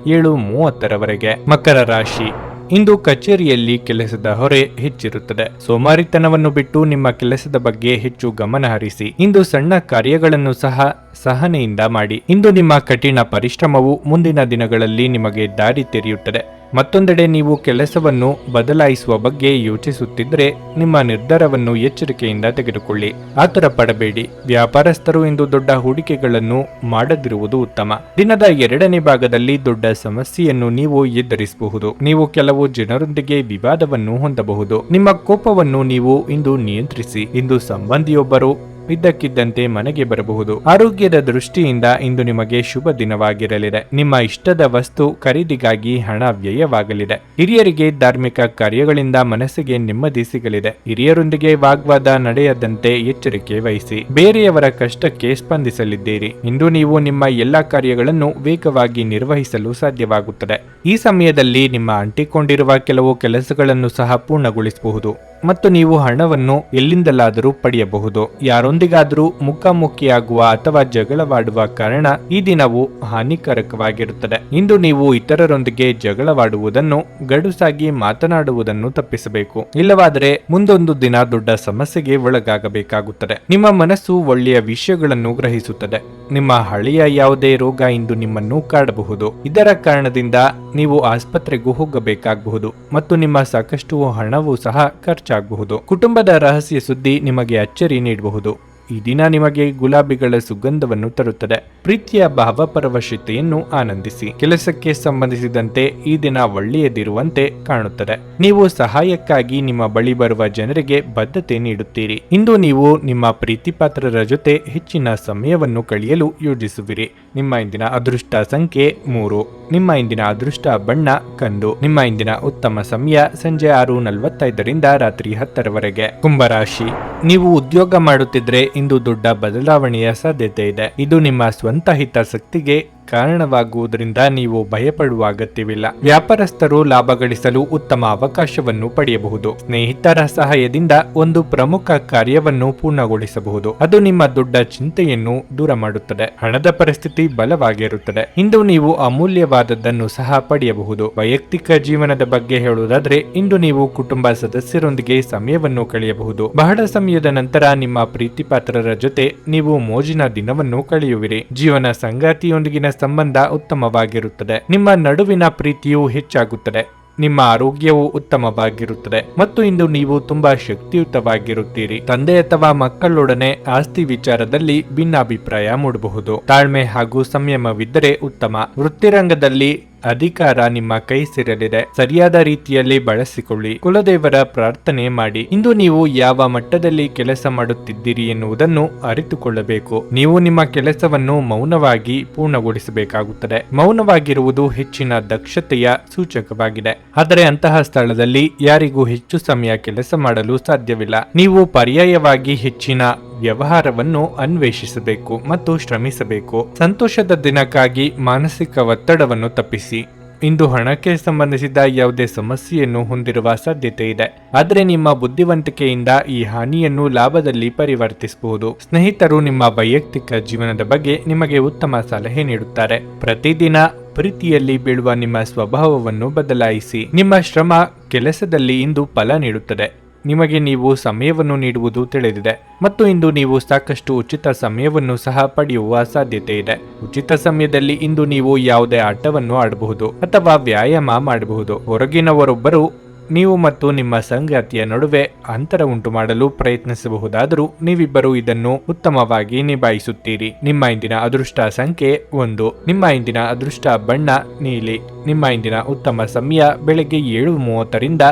ಏಳು ಮೂವತ್ತರವರೆಗೆ. ಮಕರ ರಾಶಿ. ಇಂದು ಕಚೇರಿಯಲ್ಲಿ ಕೆಲಸದ ಹೊರೆ ಹೆಚ್ಚಿರುತ್ತದೆ. ಸೋಮಾರಿತನವನ್ನು ಬಿಟ್ಟು ನಿಮ್ಮ ಕೆಲಸದ ಬಗ್ಗೆ ಹೆಚ್ಚು ಗಮನ ಹರಿಸಿ. ಇಂದು ಸಣ್ಣ ಕಾರ್ಯಗಳನ್ನು ಸಹ ಸಹನೆಯಿಂದ ಮಾಡಿ. ಇಂದು ನಿಮ್ಮ ಕಠಿಣ ಪರಿಶ್ರಮವು ಮುಂದಿನ ದಿನಗಳಲ್ಲಿ ನಿಮಗೆ ದಾರಿ ತೆರೆಯುತ್ತದೆ. ಮತ್ತೊಂದೆಡೆ ನೀವು ಕೆಲಸವನ್ನು ಬದಲಾಯಿಸುವ ಬಗ್ಗೆ ಯೋಚಿಸುತ್ತಿದ್ದರೆ ನಿಮ್ಮ ನಿರ್ಧಾರವನ್ನು ಎಚ್ಚರಿಕೆಯಿಂದ ತೆಗೆದುಕೊಳ್ಳಿ. ಆತರ ಪಡಬೇಡಿ. ವ್ಯಾಪಾರಸ್ಥರು ಇಂದು ದೊಡ್ಡ ಹೂಡಿಕೆಗಳನ್ನು ಮಾಡದಿರುವುದು ಉತ್ತಮ. ದಿನದ ಎರಡನೇ ಭಾಗದಲ್ಲಿ ದೊಡ್ಡ ಸಮಸ್ಯೆಯನ್ನು ನೀವು ಎದುರಿಸಬಹುದು. ನೀವು ಕೆಲವು ಜನರೊಂದಿಗೆ ವಿವಾದವನ್ನು ಹೊಂದಬಹುದು. ನಿಮ್ಮ ಕೋಪವನ್ನು ನೀವು ಇಂದು ನಿಯಂತ್ರಿಸಿ. ಇಂದು ಸಂಬಂಧಿಯೊಬ್ಬರು ಇದ್ದಕ್ಕಿದ್ದಂತೆ ಮನೆಗೆ ಬರಬಹುದು. ಆರೋಗ್ಯದ ದೃಷ್ಟಿಯಿಂದ ಇಂದು ನಿಮಗೆ ಶುಭ ದಿನವಾಗಿರಲಿದೆ. ನಿಮ್ಮ ಇಷ್ಟದ ವಸ್ತು ಖರೀದಿಗಾಗಿ ಹಣ ವ್ಯಯವಾಗಲಿದೆ. ಹಿರಿಯರಿಗೆ ಧಾರ್ಮಿಕ ಕಾರ್ಯಗಳಿಂದ ಮನಸ್ಸಿಗೆ ನೆಮ್ಮದಿ ಸಿಗಲಿದೆ. ಹಿರಿಯರೊಂದಿಗೆ ವಾಗ್ವಾದ ನಡೆಯದಂತೆ ಎಚ್ಚರಿಕೆ ವಹಿಸಿ. ಬೇರೆಯವರ ಕಷ್ಟಕ್ಕೆ ಸ್ಪಂದಿಸಲಿದ್ದೀರಿ. ಇಂದು ನೀವು ನಿಮ್ಮ ಎಲ್ಲಾ ಕಾರ್ಯಗಳನ್ನು ವೇಗವಾಗಿ ನಿರ್ವಹಿಸಲು ಸಾಧ್ಯವಾಗುತ್ತದೆ. ಈ ಸಮಯದಲ್ಲಿ ನಿಮ್ಮ ಅಂಟಿಕೊಂಡಿರುವ ಕೆಲವು ಕೆಲಸಗಳನ್ನು ಸಹ ಪೂರ್ಣಗೊಳಿಸಬಹುದು. ಮತ್ತು ನೀವು ಹಣವನ್ನು ಎಲ್ಲಿಂದಲಾದರೂ ಪಡೆಯಬಹುದು. ಯಾರೊಂದಿಗಾದರೂ ಮುಖಾಮುಖಿಯಾಗುವ ಅಥವಾ ಜಗಳವಾಡುವ ಕಾರಣ ಈ ದಿನವು ಹಾನಿಕಾರಕವಾಗಿರುತ್ತದೆ. ಇಂದು ನೀವು ಇತರರೊಂದಿಗೆ ಜಗಳವಾಡುವುದನ್ನು, ಗಡುಸಾಗಿ ಮಾತನಾಡುವುದನ್ನು ತಪ್ಪಿಸಬೇಕು. ಇಲ್ಲವಾದರೆ ಮುಂದೊಂದು ದಿನ ದೊಡ್ಡ ಸಮಸ್ಯೆಗೆ ಒಳಗಾಗಬೇಕಾಗುತ್ತದೆ. ನಿಮ್ಮ ಮನಸ್ಸು ಒಳ್ಳೆಯ ವಿಷಯಗಳನ್ನು ಗ್ರಹಿಸುತ್ತದೆ. ನಿಮ್ಮ ಹಳೆಯ ಯಾವುದೇ ರೋಗ ಇಂದು ನಿಮ್ಮನ್ನು ಕಾಡಬಹುದು. ಇದರ ಕಾರಣದಿಂದ ನೀವು ಆಸ್ಪತ್ರೆಗೂ ಹೋಗಬೇಕಾಗಬಹುದು ಮತ್ತು ನಿಮ್ಮ ಸಾಕಷ್ಟು ಹಣವೂ ಸಹ ಖರ್ಚಾಗಬಹುದು. ಕುಟುಂಬದ ರಹಸ್ಯ ಸುದ್ದಿ ನಿಮಗೆ ಅಚ್ಚರಿ ನೀಡಬಹುದು. ಈ ದಿನ ನಿಮಗೆ ಗುಲಾಬಿಗಳ ಸುಗಂಧವನ್ನು ತರುತ್ತದೆ. ಪ್ರೀತಿಯ ಭಾವಪರವಶತೆಯನ್ನು ಆನಂದಿಸಿ. ಕೆಲಸಕ್ಕೆ ಸಂಬಂಧಿಸಿದಂತೆ ಈ ದಿನ ಒಳ್ಳೆಯದಿರುವಂತೆ ಕಾಣುತ್ತದೆ. ನೀವು ಸಹಾಯಕ್ಕಾಗಿ ನಿಮ್ಮ ಬಳಿ ಬರುವ ಜನರಿಗೆ ಬದ್ಧತೆ ನೀಡುತ್ತೀರಿ. ಇಂದು ನೀವು ನಿಮ್ಮ ಪ್ರೀತಿಪಾತ್ರರ ಜೊತೆ ಹೆಚ್ಚಿನ ಸಮಯವನ್ನು ಕಳೆಯಲು ಯೋಜಿಸುವಿರಿ. ನಿಮ್ಮ ಇಂದಿನ ಅದೃಷ್ಟ ಸಂಖ್ಯೆ ಮೂರು. ನಿಮ್ಮ ಇಂದಿನ ಅದೃಷ್ಟ ಬಣ್ಣ ಕಂದು. ನಿಮ್ಮ ಇಂದಿನ ಉತ್ತಮ ಸಮಯ ಸಂಜೆ ಆರು ನಲವತ್ತೈದರಿಂದ ರಾತ್ರಿ ಹತ್ತರವರೆಗೆ. ಕುಂಭರಾಶಿ. ನೀವು ಉದ್ಯೋಗ ಮಾಡುತ್ತಿದ್ರೆ ಇಂದು ದೊಡ್ಡ ಬದಲಾವಣೆಯ ಸಾಧ್ಯತೆ ಇದೆ. ಇದು ನಿಮ್ಮ ಸ್ವಂತ ಹಿತಾಸಕ್ತಿಗೆ ಕಾರಣವಾಗುವುದರಿಂದ ನೀವು ಭಯಪಡುವ ಅಗತ್ಯವಿಲ್ಲ. ವ್ಯಾಪಾರಸ್ಥರು ಲಾಭ ಗಳಿಸಲು ಉತ್ತಮ ಅವಕಾಶವನ್ನು ಪಡೆಯಬಹುದು. ಸ್ನೇಹಿತರ ಸಹಾಯದಿಂದ ಒಂದು ಪ್ರಮುಖ ಕಾರ್ಯವನ್ನು ಪೂರ್ಣಗೊಳಿಸಬಹುದು. ಅದು ನಿಮ್ಮ ದೊಡ್ಡ ಚಿಂತೆಯನ್ನು ದೂರ ಮಾಡುತ್ತದೆ. ಹಣದ ಪರಿಸ್ಥಿತಿ ಬಲವಾಗಿರುತ್ತದೆ. ಇಂದು ನೀವು ಅಮೂಲ್ಯವಾದದ್ದನ್ನು ಸಹ ಪಡೆಯಬಹುದು. ವೈಯಕ್ತಿಕ ಜೀವನದ ಬಗ್ಗೆ ಹೇಳುವುದಾದ್ರೆ, ಇಂದು ನೀವು ಕುಟುಂಬ ಸದಸ್ಯರೊಂದಿಗೆ ಸಮಯವನ್ನು ಕಳೆಯಬಹುದು. ಬಹಳ ಸಮಯದ ನಂತರ ನಿಮ್ಮ ಪ್ರೀತಿಪಾತ್ರರ ಜೊತೆ ನೀವು ಮೋಜಿನ ದಿನವನ್ನು ಕಳೆಯುವಿರಿ. ಜೀವನ ಸಂಗಾತಿಯೊಂದಿಗಿನ ಸಂಬಂಧ ಉತ್ತಮವಾಗಿರುತ್ತದೆ. ನಿಮ್ಮ ನಡುವಿನ ಪ್ರೀತಿಯು ಹೆಚ್ಚಾಗುತ್ತದೆ. ನಿಮ್ಮ ಆರೋಗ್ಯವು ಉತ್ತಮವಾಗಿರುತ್ತದೆ. ಮತ್ತು ಇಂದು ನೀವು ತುಂಬಾ ಶಕ್ತಿಯುತವಾಗಿರುತ್ತೀರಿ. ತಂದೆ ಅಥವಾ ಮಕ್ಕಳೊಡನೆ ಆಸ್ತಿ ವಿಚಾರದಲ್ಲಿ ಭಿನ್ನಾಭಿಪ್ರಾಯ ಮೂಡಬಹುದು. ತಾಳ್ಮೆ ಹಾಗೂ ಸಂಯಮವಿದ್ದರೆ ಉತ್ತಮ. ವೃತ್ತಿರಂಗದಲ್ಲಿ ಅಧಿಕಾರ ನಿಮ್ಮ ಕೈ ಸೇರಲಿದೆ ಸರಿಯಾದ ರೀತಿಯಲ್ಲಿ ಬಳಸಿಕೊಳ್ಳಿ. ಕುಲದೇವರ ಪ್ರಾರ್ಥನೆ ಮಾಡಿ. ಇಂದು ನೀವು ಯಾವ ಮಟ್ಟದಲ್ಲಿ ಕೆಲಸ ಮಾಡುತ್ತಿದ್ದೀರಿ ಎನ್ನುವುದನ್ನು ಅರಿತುಕೊಳ್ಳಬೇಕು. ನೀವು ನಿಮ್ಮ ಕೆಲಸವನ್ನು ಮೌನವಾಗಿ ಪೂರ್ಣಗೊಳಿಸಬೇಕಾಗುತ್ತದೆ. ಮೌನವಾಗಿರುವುದು ಹೆಚ್ಚಿನ ದಕ್ಷತೆಯ ಸೂಚಕವಾಗಿದೆ. ಆದರೆ ಅಂತಹ ಸ್ಥಳದಲ್ಲಿ ಯಾರಿಗೂ ಹೆಚ್ಚು ಸಮಯ ಕೆಲಸ ಮಾಡಲು ಸಾಧ್ಯವಿಲ್ಲ. ನೀವು ಪರ್ಯಾಯವಾಗಿ ಹೆಚ್ಚಿನ ವ್ಯವಹಾರವನ್ನು ಅನ್ವೇಷಿಸಬೇಕು ಮತ್ತು ಶ್ರಮಿಸಬೇಕು. ಸಂತೋಷದ ದಿನಕ್ಕಾಗಿ ಮಾನಸಿಕ ಒತ್ತಡವನ್ನು ತಪ್ಪಿಸಿ. ಇಂದು ಹಣಕ್ಕೆ ಸಂಬಂಧಿಸಿದ ಯಾವುದೇ ಸಮಸ್ಯೆಯನ್ನು ಹೊಂದಿರುವ ಸಾಧ್ಯತೆ ಇದೆ. ಆದರೆ ನಿಮ್ಮ ಬುದ್ಧಿವಂತಿಕೆಯಿಂದ ಈ ಹಾನಿಯನ್ನು ಲಾಭದಲ್ಲಿ ಪರಿವರ್ತಿಸಬಹುದು. ಸ್ನೇಹಿತರು ನಿಮ್ಮ ವೈಯಕ್ತಿಕ ಜೀವನದ ಬಗ್ಗೆ ನಿಮಗೆ ಉತ್ತಮ ಸಲಹೆ ನೀಡುತ್ತಾರೆ. ಪ್ರತಿದಿನ ಪ್ರೀತಿಯಲ್ಲಿ ಬೀಳುವ ನಿಮ್ಮ ಸ್ವಭಾವವನ್ನು ಬದಲಾಯಿಸಿ. ನಿಮ್ಮ ಶ್ರಮ ಕೆಲಸದಲ್ಲಿ ಇಂದು ಫಲ ನೀಡುತ್ತದೆ. ನಿಮಗೆ ನೀವು ಸಮಯವನ್ನು ನೀಡುವುದು ತಿಳಿದಿದೆ. ಮತ್ತು ಇಂದು ನೀವು ಸಾಕಷ್ಟು ಉಚಿತ ಸಮಯವನ್ನು ಸಹ ಪಡೆಯುವ ಸಾಧ್ಯತೆ ಇದೆ. ಉಚಿತ ಸಮಯದಲ್ಲಿ ಇಂದು ನೀವು ಯಾವುದೇ ಆಟವನ್ನು ಆಡಬಹುದು ಅಥವಾ ವ್ಯಾಯಾಮ ಮಾಡಬಹುದು. ಹೊರಗಿನವರೊಬ್ಬರು ನೀವು ಮತ್ತು ನಿಮ್ಮ ಸಂಗಾತಿಯ ನಡುವೆ ಅಂತರ ಉಂಟು ಮಾಡಲು ಪ್ರಯತ್ನಿಸಬಹುದಾದರೂ ನೀವಿಬ್ಬರು ಇದನ್ನು ಉತ್ತಮವಾಗಿ ನಿಭಾಯಿಸುತ್ತೀರಿ. ನಿಮ್ಮ ಇಂದಿನ ಅದೃಷ್ಟ ಸಂಖ್ಯೆ ಒಂದು. ನಿಮ್ಮ ಇಂದಿನ ಅದೃಷ್ಟ ಬಣ್ಣ ನೀಲಿ. ನಿಮ್ಮ ಇಂದಿನ ಉತ್ತಮ ಸಮಯ ಬೆಳಗ್ಗೆ ಏಳು ಮೂವತ್ತರಿಂದ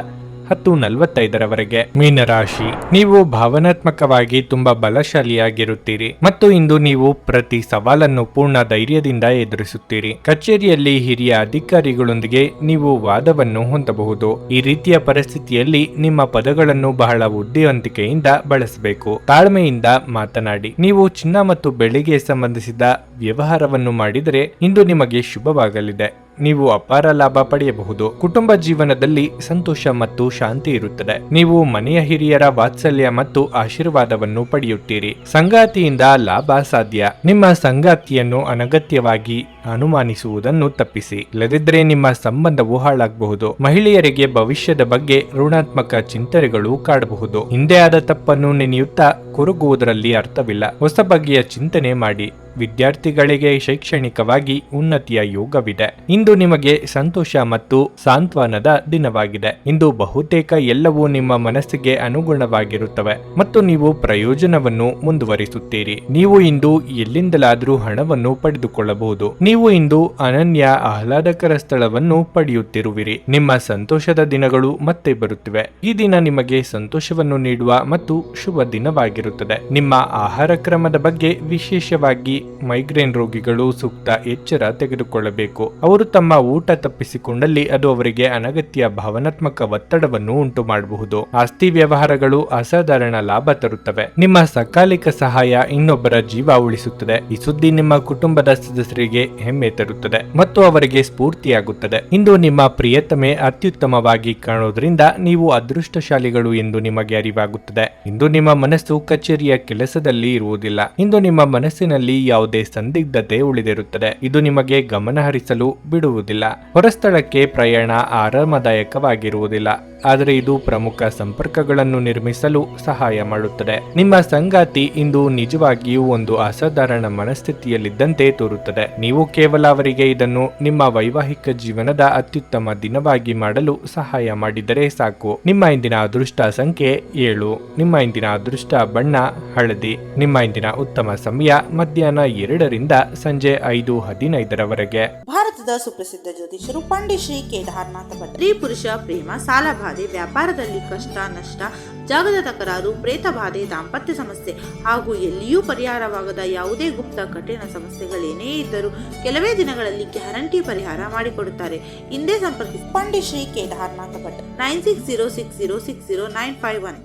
ಹತ್ತು ನಲವತ್ತೈದರವರೆಗೆ. ಮೀನರಾಶಿ, ನೀವು ಭಾವನಾತ್ಮಕವಾಗಿ ತುಂಬಾ ಬಲಶಾಲಿಯಾಗಿರುತ್ತೀರಿ ಮತ್ತು ಇಂದು ನೀವು ಪ್ರತಿ ಸವಾಲನ್ನು ಪೂರ್ಣ ಧೈರ್ಯದಿಂದ ಎದುರಿಸುತ್ತೀರಿ. ಕಚೇರಿಯಲ್ಲಿ ಹಿರಿಯ ಅಧಿಕಾರಿಗಳೊಂದಿಗೆ ನೀವು ವಾದವನ್ನು ಹೊಂದಬಹುದು. ಈ ರೀತಿಯ ಪರಿಸ್ಥಿತಿಯಲ್ಲಿ ನಿಮ್ಮ ಪದಗಳನ್ನು ಬಹಳ ಬುದ್ಧಿವಂತಿಕೆಯಿಂದ ಬಳಸಬೇಕು. ತಾಳ್ಮೆಯಿಂದ ಮಾತನಾಡಿ. ನೀವು ಚಿನ್ನ ಮತ್ತು ಬೆಳ್ಳಿಗೆ ಸಂಬಂಧಿಸಿದ ವ್ಯವಹಾರವನ್ನು ಮಾಡಿದರೆ ಇಂದು ನಿಮಗೆ ಶುಭವಾಗಲಿದೆ. ನೀವು ಅಪಾರ ಲಾಭ ಪಡೆಯಬಹುದು. ಕುಟುಂಬ ಜೀವನದಲ್ಲಿ ಸಂತೋಷ ಮತ್ತು ಶಾಂತಿ ಇರುತ್ತದೆ. ನೀವು ಮನೆಯ ಹಿರಿಯರ ವಾತ್ಸಲ್ಯ ಮತ್ತು ಆಶೀರ್ವಾದವನ್ನು ಪಡೆಯುತ್ತೀರಿ. ಸಂಗಾತಿಯಿಂದ ಲಾಭ ಸಾಧ್ಯ. ನಿಮ್ಮ ಸಂಗಾತಿಯನ್ನು ಅನಗತ್ಯವಾಗಿ ಅನುಮಾನಿಸುವುದನ್ನು ತಪ್ಪಿಸಿ. ಇಲ್ಲದಿದ್ದರೆ ನಿಮ್ಮ ಸಂಬಂಧವು ಹಾಳಾಗಬಹುದು. ಮಹಿಳೆಯರಿಗೆ ಭವಿಷ್ಯದ ಬಗ್ಗೆ ಋಣಾತ್ಮಕ ಚಿಂತನೆಗಳು ಕಾಡಬಹುದು. ಹಿಂದೆ ಆದ ತಪ್ಪನ್ನು ನೆನೆಯುತ್ತಾ ಕೊರಗುವುದರಲ್ಲಿ ಅರ್ಥವಿಲ್ಲ. ಹೊಸ ಬಗೆಯ ಚಿಂತನೆ ಮಾಡಿ. ವಿದ್ಯಾರ್ಥಿಗಳಿಗೆ ಶೈಕ್ಷಣಿಕವಾಗಿ ಉನ್ನತಿಯ ಯೋಗವಿದೆ. ಇಂದು ನಿಮಗೆ ಸಂತೋಷ ಮತ್ತು ಸಾಂತ್ವನದ ದಿನವಾಗಿದೆ. ಇಂದು ಬಹುತೇಕ ಎಲ್ಲವೂ ನಿಮ್ಮ ಮನಸ್ಸಿಗೆ ಅನುಗುಣವಾಗಿರುತ್ತವೆ ಮತ್ತು ನೀವು ಪ್ರಯೋಜನವನ್ನು ಮುಂದುವರಿಸುತ್ತೀರಿ. ನೀವು ಇಂದು ಎಲ್ಲಿಂದಲಾದರೂ ಹಣವನ್ನು ಪಡೆದುಕೊಳ್ಳಬಹುದು. ನೀವು ಇಂದು ಅನನ್ಯ ಆಹ್ಲಾದಕರ ಸ್ಥಳವನ್ನು ಪಡೆಯುತ್ತಿರುವಿರಿ. ನಿಮ್ಮ ಸಂತೋಷದ ದಿನಗಳು ಮತ್ತೆ ಬರುತ್ತಿವೆ. ಈ ದಿನ ನಿಮಗೆ ಸಂತೋಷವನ್ನು ನೀಡುವ ಮತ್ತು ಶುಭ ದಿನವಾಗಿರುತ್ತದೆ. ನಿಮ್ಮ ಆಹಾರ ಕ್ರಮದ ಬಗ್ಗೆ ವಿಶೇಷವಾಗಿ ಮೈಗ್ರೇನ್ ರೋಗಿಗಳು ಸೂಕ್ತ ಎಚ್ಚರ ತೆಗೆದುಕೊಳ್ಳಬೇಕು. ಅವರು ತಮ್ಮ ಊಟ ತಪ್ಪಿಸಿಕೊಂಡಲ್ಲಿ ಅದು ಅವರಿಗೆ ಅನಗತ್ಯ ಭಾವನಾತ್ಮಕ ಒತ್ತಡವನ್ನು ಉಂಟು ಮಾಡಬಹುದು ಆಸ್ತಿ ವ್ಯವಹಾರಗಳು ಅಸಾಧಾರಣ ಲಾಭ ತರುತ್ತವೆ. ನಿಮ್ಮ ಸಕಾಲಿಕ ಸಹಾಯ ಇನ್ನೊಬ್ಬರ ಜೀವ ಉಳಿಸುತ್ತದೆ. ಈ ಸುದ್ದಿ ನಿಮ್ಮ ಕುಟುಂಬದ ಸದಸ್ಯರಿಗೆ ಹೆಮ್ಮೆ ತರುತ್ತದೆ ಮತ್ತು ಅವರಿಗೆ ಸ್ಫೂರ್ತಿಯಾಗುತ್ತದೆ. ಇಂದು ನಿಮ್ಮ ಪ್ರಿಯತಮೆ ಅತ್ಯುತ್ತಮವಾಗಿ ಕಾಣೋದ್ರಿಂದ ನೀವು ಅದೃಷ್ಟಶಾಲಿಗಳು ಎಂದು ನಿಮಗೆ ಅರಿವಾಗುತ್ತದೆ. ಇಂದು ನಿಮ್ಮ ಮನಸ್ಸು ಕಚೇರಿಯ ಕೆಲಸದಲ್ಲಿ ಇರುವುದಿಲ್ಲ. ಇಂದು ನಿಮ್ಮ ಮನಸ್ಸಿನಲ್ಲಿ ಯಾವುದೇ ಸಂದಿಗ್ಧತೆ ಉಳಿದಿರುತ್ತದೆ. ಇದು ನಿಮಗೆ ಗಮನ ಹರಿಸಲು ಬಿಡುವುದಿಲ್ಲ. ಹೊರಸ್ಥಳಕ್ಕೆ ಪ್ರಯಾಣ ಆರಾಮದಾಯಕವಾಗಿರುವುದಿಲ್ಲ. ಆದರೆ ಇದು ಪ್ರಮುಖ ಸಂಪರ್ಕಗಳನ್ನು ನಿರ್ಮಿಸಲು ಸಹಾಯ ಮಾಡುತ್ತದೆ. ನಿಮ್ಮ ಸಂಗಾತಿ ಇಂದು ನಿಜವಾಗಿಯೂ ಒಂದು ಅಸಾಧಾರಣ ಮನಸ್ಥಿತಿಯಲ್ಲಿದ್ದಂತೆ ತೋರುತ್ತದೆ. ನೀವು ಕೇವಲ ಅವರಿಗೆ ಇದನ್ನು ನಿಮ್ಮ ವೈವಾಹಿಕ ಜೀವನದ ಅತ್ಯುತ್ತಮ ದಿನವಾಗಿ ಮಾಡಲು ಸಹಾಯ ಮಾಡಿದರೆ ಸಾಕು. ನಿಮ್ಮ ಇಂದಿನ ಅದೃಷ್ಟ ಸಂಖ್ಯೆ ಏಳು. ನಿಮ್ಮ ಇಂದಿನ ಅದೃಷ್ಟ ಬಣ್ಣ, ಹಳದಿ. ನಿಮ್ಮ ಇಂದಿನ ಉತ್ತಮ ಸಮಯ ಮಧ್ಯಾಹ್ನ ಎರಡರಿಂದ ಸಂಜೆ ಐದು ಹದಿನೈದರವರೆಗೆ. ಭಾರತದ ಸುಪ್ರಸಿದ್ಧ ಜ್ಯೋತಿಷರು ಪಂಡಿತ್ ಶ್ರೀ ಕೇದಾರನಾಥ ಭಟ್. ಪುರುಷ ಪ್ರೇಮ, ಸಾಲಬಾಧೆ, ವ್ಯಾಪಾರದಲ್ಲಿ ಕಷ್ಟ, ನಷ್ಟ, ಜಾಗದ ತಕರಾರು, ಪ್ರೇತ ಬಾಧೆ, ದಾಂಪತ್ಯ ಸಮಸ್ಯೆ ಹಾಗೂ ಎಲ್ಲಿಯೂ ಪರಿಹಾರವಾಗದ ಯಾವುದೇ ಗುಪ್ತ ಕಠಿಣ ಸಮಸ್ಯೆಗಳೇನೇ ಇದ್ದರೂ ಕೆಲವೇ ದಿನಗಳಲ್ಲಿ ಗ್ಯಾರಂಟಿ ಪರಿಹಾರ ಮಾಡಿಕೊಡುತ್ತಾರೆ. ಹಿಂದೆ ಸಂಪರ್ಕಿಸಿ. Pandit Shri Kedarnath Bhat. Nine six zero six zero six zero nine five one.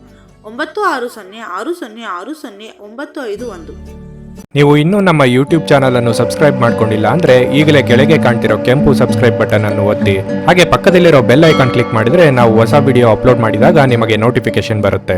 ಒಂಬತ್ತು ಆರು ಸೊನ್ನೆ ಆರು ಸೊನ್ನೆ ಆರು ಸೊನ್ನೆ ಒಂಬತ್ತು ಐದು ಒಂದು. ನೀವು ಇನ್ನೂ ನಮ್ಮ ಯೂಟ್ಯೂಬ್ ಚಾನಲ್ ಅನ್ನು ಸಬ್ಸ್ಕ್ರೈಬ್ ಮಾಡ್ಕೊಂಡಿಲ್ಲ ಅಂದ್ರೆ ಈಗಲೇ ಕೆಳಗೆ ಕಾಣ್ತಿರೋ ಕೆಂಪು ಸಬ್ಸ್ಕ್ರೈಬ್ ಬಟನ್ ಅನ್ನು ಒತ್ತಿ. ಹಾಗೆ ಪಕ್ಕದಲ್ಲಿರೋ ಬೆಲ್ ಐಕಾನ್ ಕ್ಲಿಕ್ ಮಾಡಿದ್ರೆ ನಾವು ಹೊಸ ವಿಡಿಯೋ ಅಪ್ಲೋಡ್ ಮಾಡಿದಾಗ ನಿಮಗೆ ನೋಟಿಫಿಕೇಶನ್ ಬರುತ್ತೆ.